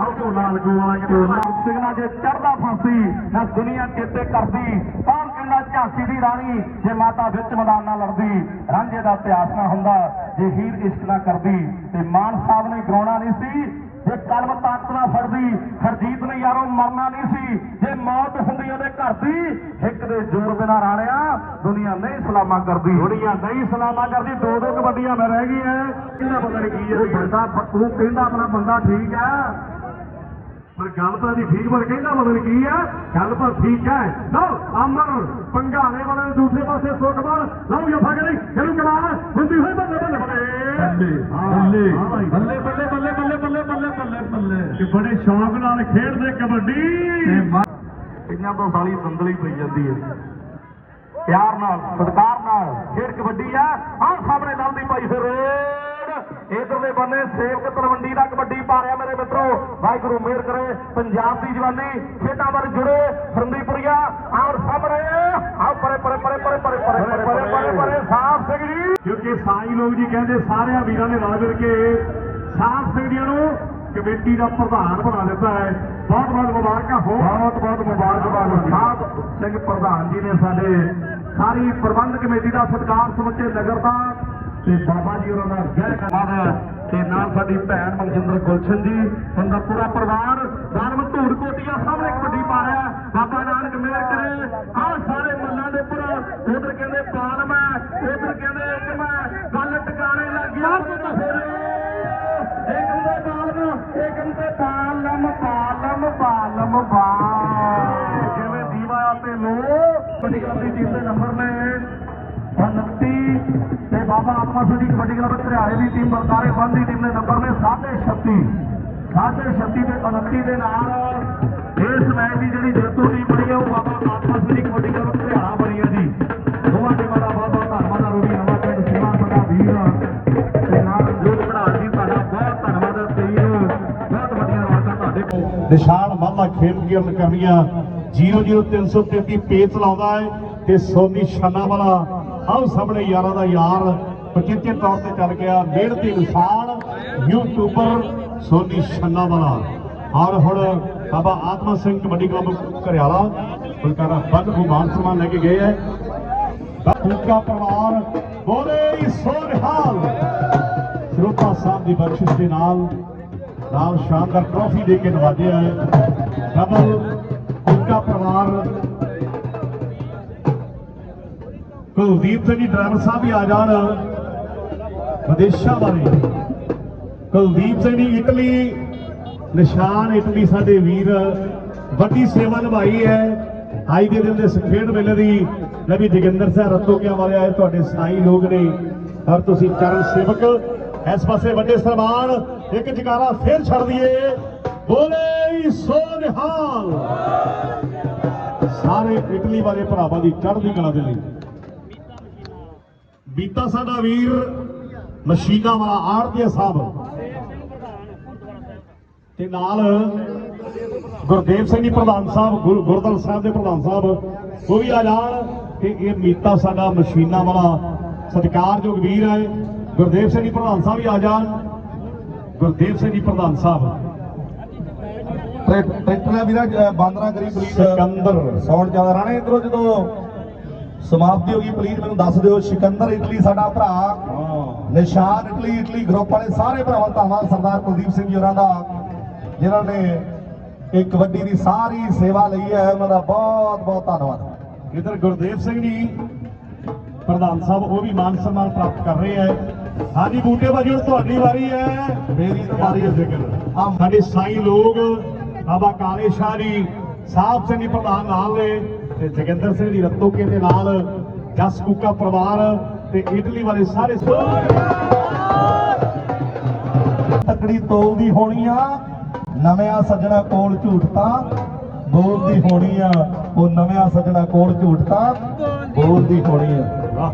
ਆਓ ਭੋਲਾ ਅਰਗੋ ਵਾਲਾ ਕਿਤੇ ਨਾਮ ਸਿੰਘ ਨਾਲ ਜੇ ਚੜਦਾ ਫਾਂਸੀ ਨਾ ਦੁਨੀਆ ਚੇਤੇ ਕਰਦੀ। ਕੌਣ ਕਹਿੰਦਾ ਝਾਂਸੀ ਦੀ ਰਾਣੀ? ਜੇ ਮਾਤਾ ਵਿੱਚ ਮੈਦਾਨ ਨਾਲ ਲੜਦੀ ਰਾਂਝੇ ਦਾ ਇਤਿਹਾਸ ਨਾ ਹੁੰਦਾ ਜੇ ਹੀਰ ਇਸ਼ਕ ਨਾ ਕਰਦੀ ਤੇ ਮਾਨ ਸਾਹਿਬ ਨੇ ਗਰਾਉਣਾ ਨਹੀਂ ਸੀ। ਜੇ ਕਲਮ ਤਾਕਤ ਨਾ ਫੜਦੀ ਹਰਜੀਤ ਨੇ ਯਾਰੋ ਮਰਨਾ ਨਹੀਂ ਸੀ। ਜੇ ਮੌਤ ਹੁੰਦੀ ਉਹਦੇ ਘਰ ਦੀ ਇੱਕ ਦੇ ਜ਼ੋਰ ਬਿਨਾ ਰਾਣਿਆ ਦੁਨੀਆ ਨਹੀਂ ਸਲਾਮਾ ਕਰਦੀ। ਥੋੜੀਆਂ ਨਹੀਂ ਸਲਾਮਾ ਕਰਦੀ ਦੋ ਦੋ ਕਬੱਡੀਆਂ ਮੈਂ ਰਹਿ ਗਈਆਂ। ਕਿਹਦਾ ਪਤਾ ਨਹੀਂ ਕੀ ਹੈ? ਉਹ ਬੰਦਾ ਤੂੰ ਕਹਿੰਦਾ ਆਪਣਾ ਬੰਦਾ ਠੀਕ ਆ। ਪਰ ਗੱਲ ਤਾਂ ਦੀ ਠੀਕ ਪਰ ਕਹਿੰਦਾ ਮਤਲਬ ਕੀ ਹੈ ਗੱਲ ਤਾਂ ਠੀਕ ਹੈ ਲਓ ਅਮਰ ਪੰਗਾਲੇ ਵਾਲੇ ਦੇ ਦੂਸਰੇ ਪਾਸੇ ਸੁਖਮਨ ਲਓ ਜਫਾ ਕਰੀ ਇਹਨੂੰ ਕਮਾਲ ਹੁੰਦੀ ਹੋਈ ਬੱਲੇ ਬੱਲੇ ਬੱਲੇ। ਬੱਲੇ। ਬੱਲੇ। ਬੱਲੇ ਬੱਲੇ ਬੱਲੇ ਬੱਲੇ ਬੱਲੇ ਬੱਲੇ ਕਿ ਬੜੇ ਸ਼ੌਕ ਨਾਲ ਖੇਡਦੇ ਕਬੱਡੀ। ਇਹਨਾਂ ਤੋਂ ਸਾਲੀ ਸੰਦਲੀ ਪਈ ਜਾਂਦੀ ਹੈ ਪਿਆਰ ਨਾਲ ਸਤਿਕਾਰ ਨਾਲ ਖੇਡ ਕਬੱਡੀ ਆ। ਆਹ ਸਾਹਮਣੇ ਲੰਦੀ ਪਾਈ ਫਿਰ। ਇਧਰਲੇ ਬੰਨੇ ਸੇਵਕ ਤਲਵੰਡੀ ਦਾ ਕਬੱਡੀ ਪਾ ਰਿਹਾ ਮੇਰੇ ਮਿੱਤਰੋ ਵਾਹਿਗੁਰੂ ਮਿਹਰ ਕਰੇ ਪੰਜਾਬ ਦੀ ਜਵਾਨੀ ਖੇਡਾਂ ਵੱਲ ਜੁੜੇ ਫਰੰਦੀਪੁਰੀਆ ਆਹ ਸਾਹਮਣੇ ਆਹ ਪਰੇ ਪਰੇ ਪਰੇ ਪਰੇ ਪਰੇ ਪਰੇ ਪਰੇ ਪਰੇ ਪਰੇ ਪਰੇ ਸਾਫ਼ ਸਿੰਘ ਜੀ ਕਿਉਂਕਿ ਸਾਈ ਲੋਕ ਜੀ ਕਹਿੰਦੇ ਸਾਰਿਆਂ ਵੀਰਾਂ ਨੇ ਰਲ ਮਿਲ ਕੇ ਸਾਫ਼ ਸਿੰਘੀਆਂ ਨੂੰ ਕਮੇਟੀ ਦਾ ਪ੍ਰਧਾਨ ਬਣਾ ਦਿੱਤਾ ਹੈ ਬਹੁਤ ਬਹੁਤ ਮੁਬਾਰਕਾਂ ਹੋ ਬਹੁਤ ਬਹੁਤ ਮੁਬਾਰਕਬਾਦ ਸਾਹਿਬ ਸਿੰਘ ਪ੍ਰਧਾਨ ਜੀ ਨੇ ਸਾਡੇ ਸਾਰੀ ਪ੍ਰਬੰਧ ਕਮੇਟੀ ਦਾ ਸਤਿਕਾਰ ਸਮੁੱਚੇ ਨਗਰ ਦਾ ਤੇ ਬਾਬਾ ਜੀ ਉਹਨਾਂ ਦਾ ਗਹਿ ਕਮਾਦ ਤੇ ਨਾਲ ਸਾਡੀ ਭੈਣ ਮਨਜਿੰਦਰ ਗੁਲਸ਼ਨ ਜੀ ਉਹਨਾਂ ਦਾ ਪੂਰਾ ਪਰਿਵਾਰ ਦਾਨਵ ਧੂੜ ਕੋਟੀਆਂ ਸਾਹਮਣੇ ਕਬੱਡੀ ਪਾ ਰਿਹਾ ਬਾਬਾ ਨਾਨਕ ਮਿਹਰ ਕਰੇ। ਆਹ ਸਾਰੇ ਮੱਲਾਂ ਦੇ ਉੱਪਰ, ਉਧਰ ਕਹਿੰਦੇ ਪਾਲਮ ਮੈਂ ਉਧਰ ਕਹਿੰਦੇ ਇਕਮ ਹੈ। ਗੱਲ ਟਿਕਾਣੇ ਲੱਗ ਗਿਆ ਏਕਮ ਦੇ ਪਾਲਮ ਏਕਮ ਤੇ ਪਾਲਮ ਪਾਲਮ ਪਾਲਮ ਬਾਲ ਜਿਵੇਂ ਦੀਵਾ ਤੇ ਲੋ ਕਬੱਡੀ ਦੀ ਟੀਮ ਦੇ ਨੰਬਰ ਨੇ। ਤੇ ਬਾਬਾ ਆਤਮਾ ਸਿੰਘ ਕਬੱਡੀ ਕਲੱਬ ਘਰਿਆਲੇ ਦੀ ਟੀਮ ਬਰਕਾਰੇ ਬੰਦ ਦੀ ਟੀਮ ਦੇ ਨੰਬਰ ਨੇ 36 36 ਤੇ 29 ਦੇ ਨਾਲ ਇਸ ਮੈਚ ਦੀ ਜਿਹੜੀ ਜੇਤੂ ਟੀਮ ਬਣੀ ਹੈ ਉਹ ਬਾਬਾ ਆਤਮਾ ਸਿੰਘ ਕਬੱਡੀ ਕਲੱਬ ਘਰਿਆਲਾ ਬਣੀ ਹੈ ਜੀ। ਦੋਵਾਂ ਟੀਮਾਂ ਦਾ ਬਹੁਤ ਬਹੁਤ ਧੰਨਵਾਦ ਆ, ਰੂਬੀ ਨਵਾਂ ਪਿੰਡ ਸੀਮਾ ਸਾਡਾ ਵੀਰ ਤੇ ਨਾਲ ਜੋਤ ਪੜਾਲ ਜੀ ਤੁਹਾਡਾ ਬਹੁਤ ਧੰਨਵਾਦ ਹੈ ਤੇਰ ਬਹੁਤ ਵੱਡੀਆਂ ਰੌਣਕਾਂ ਤੁਹਾਡੇ ਕੋਲ। ਨਿਸ਼ਾਨ ਮਾਲਾ ਖੇਡ ਗਿਰਨ ਕਰਨੀਆਂ। 00333 ਪੇਚ ਲਾਉਂਦਾ ਹੈ ਤੇ ਸੋਨੀ ਛੰਨਾ ਵਾਲਾ ਆਹ ਸਾਹਮਣੇ ਯਾਰਾਂ ਦਾ ਯਾਰ ਪਚਿੱਤੇ ਤੌਰ ਤੇ ਚੱਲ ਗਿਆ, ਮਿਹਨਤੀ ਇਨਸਾਨ ਯੂਟਿਊਬਰ ਸੋਨੀ ਛੰਨਾ ਵਾਲਾ ਔਰ ਹੁਣ ਬਾਬਾ ਆਤਮਾ ਸਿੰਘ ਕਬੱਡੀ ਕਲੱਬ ਘਰਿਆਲਾ ਬਲਕਾਰਾ ਬੰਦ ਗੁਮਾਨ ਸਮਾਨ ਲੈ ਕੇ ਗਏ ਹੈ। ਬੂਕਾ ਪਰਿਵਾਰ, ਬੋਲੇ ਸੋਨਹਾਲ। ਸਰੋਪਾ ਸਾਹਿਬ ਦੀ ਬਖਸ਼ਿਸ਼ ਦੇ ਨਾਲ ਨਾਲ ਸ਼ਾਨਦਾਰ ਟਰੋਫੀ ਦੇ ਕੇ ਨਵਾਜਿਆ ਹੈ। ਡਬਲ ਕੁੱਕਾ ਪਰਿਵਾਰ ਕੁਲਦੀਪ ਸਿੰਘ ਜੀ, ਡਰਾਈਵਰ ਸਾਹਿਬ ਵੀ ਆ ਜਾਣ। ਵਿਦੇਸ਼ਾਂ ਬਾਰੇ। ਕੁਲਦੀਪ ਸਿੰਘ ਜੀ, ਇਟਲੀ। ਨਿਸ਼ਾਨ ਇਟਲੀ ਸਾਡੇ ਵੀਰ। ਵੱਡੀ ਸੇਵਾ ਨਿਭਾਈ ਹੈ। ਅੱਜ ਦੇ ਦਿਨ ਦੇ ਇਸ ਮੇਲੇ ਦੀ। ਲੈ ਵੀ ਜੋਗਿੰਦਰ ਸਿੰਘ ਰਤੋਕਿਆਂ ਵਾਲੇ ਆਏ ਤੁਹਾਡੇ ਸਾਈ ਲੋਕ ਨੇ। ਔਰ ਤੁਸੀਂ ਚਰਨ ਸੇਵਕ। ਇਸ ਪਾਸੇ ਵੱਡੇ ਸਨਮਾਨ, ਇੱਕ ਜਕਾਰਾ ਫੇਰ ਛੱਡ ਦਈਏ। ਬੋਲੇ ਸੋ ਨਿਹਾਲ ਸਾਰੇ ਇਟਲੀ ਵਾਲੇ ਭਰਾਵਾਂ ਦੀ ਚੜ੍ਹਦੀ ਕਲਾ ਦੇ ਲਈ। ਬੀਤਾ ਸਾਡਾ ਵੀਰ ਮਸ਼ੀਨਾ ਵਾਲਾ ਆਰਤੀਆ ਸਾਹਿਬ। ਤੇ ਨਾਲ ਗੁਰਦੇਵ ਸਿੰਘ ਜੀ ਪ੍ਰਧਾਨ ਸਾਹਿਬ ਗੁਰ- ਗੁਰਦੁਆਰਾ ਸਾਹਿਬ ਦੇ ਪ੍ਰਧਾਨ ਸਾਹਿਬ ਉਹ ਵੀ ਆ ਜਾਣ ਕਿ ਇਹ ਮੀਤਾ ਸਾਡਾ ਮਸ਼ੀਨਾਂ ਵਾਲਾ ਸਤਿਕਾਰਯੋਗ ਵੀਰ ਹੈ। ਗੁਰਦੇਵ ਸਿੰਘ ਜੀ ਪ੍ਰਧਾਨ ਸਾਹਿਬ ਵੀ ਆ ਜਾਣ। ਗੁਰਦੇਵ ਸਿੰਘ ਜੀ ਪ੍ਰਧਾਨ ਸਾਹਿਬ। ਟਰੈਕਟਰ ਵੀਰਾ ਅ, ਬੰਦ ਨਾ ਕਰੀ ਪਲੀਜ਼ ਸਿਕੰਦਰ। ਸਾਊਂਡ ਜ਼ਿਆਦਾ ਰਾਣੇ। ਇਧਰੋਂ ਜਦੋਂ ਸਮਾਪਤੀ ਹੋ ਗਈ ਪਲੀਜ਼ ਮੈਨੂੰ ਦੱਸ ਦਿਓ ਸਿਕੰਦਰ ਇਟਲੀ ਸਾਡਾ ਭਰਾ ਨਿਸ਼ਾਨ ਇਟਲੀ ਇਟਲੀ ਗਰੁੱਪ ਵਾਲੇ ਸਾਰੇ ਭਰਾਵਾਂ ਦਾ ਧੰਨਵਾਦ ਸਰਦਾਰ ਕੁਲਦੀਪ ਸਿੰਘ ਜੀ ਹੋਰਾਂ ਦਾ ਜਿਨ੍ਹਾਂ ਨੇ ਇਹ ਕਬੱਡੀ ਦੀ ਸਾਰੀ ਸੇਵਾ ਲਈ ਹੈ ਉਹਨਾਂ ਦਾ ਬਹੁਤ ਬਹੁਤ ਧੰਨਵਾਦ। ਇਧਰ ਗੁਰਦੇਵ ਸਿੰਘ ਜੀ ਪ੍ਰਧਾਨ ਸਾਹਿਬ ਉਹ ਵੀ ਮਾਨ ਸਨਮਾਨ ਪ੍ਰਾਪਤ ਕਰ ਰਹੇ ਹੈ। ਹਾਂਜੀ ਬੂਟੇ ਬਾਜੀ ਹੁਣ ਤੁਹਾਡੀ ਵਾਰੀ ਹੈ। ਮੇਰੀ ਤਾਂ ਵਾਰੀ ਹੈ। ਜ਼ਿਕਰ। ਆ ਸਾਡੇ ਸਾਈ ਲੋਕ ਬਾਬਾ ਕਾਲੇ ਸ਼ਾਹ ਜੀ ਸਾਹਿਬ ਸਿੰਘ ਜੀ ਪ੍ਰਧਾਨ ਨਾਲ ਨੇ। ਤੇ ਜਗਿੰਦਰ ਸਿੰਘ ਜੀ ਰਤੋਕੇ ਦੇ ਨਾਲ ਜਸ ਕੂਕਾ ਪਰਿਵਾਰ ਤੇ ਇਟਲੀ ਵਾਲੇ ਸਾਰੇ ਤਕੜੀ ਤੋਲਦੀ ਹੋਣੀ ਆ। ਨਵਿਆਂ ਸੱਜਣਾ ਕੋਲ ਝੂਠ ਤਾਂ ਬੋਲਦੀ ਹੋਣੀ ਆ। ਉਹ ਨਵਿਆਂ ਸੱਜਣਾ ਕੋਲ ਝੂਠ ਤਾਂ ਬੋਲਦੀ ਹੋਣੀ ਆ। ਵਾਹ।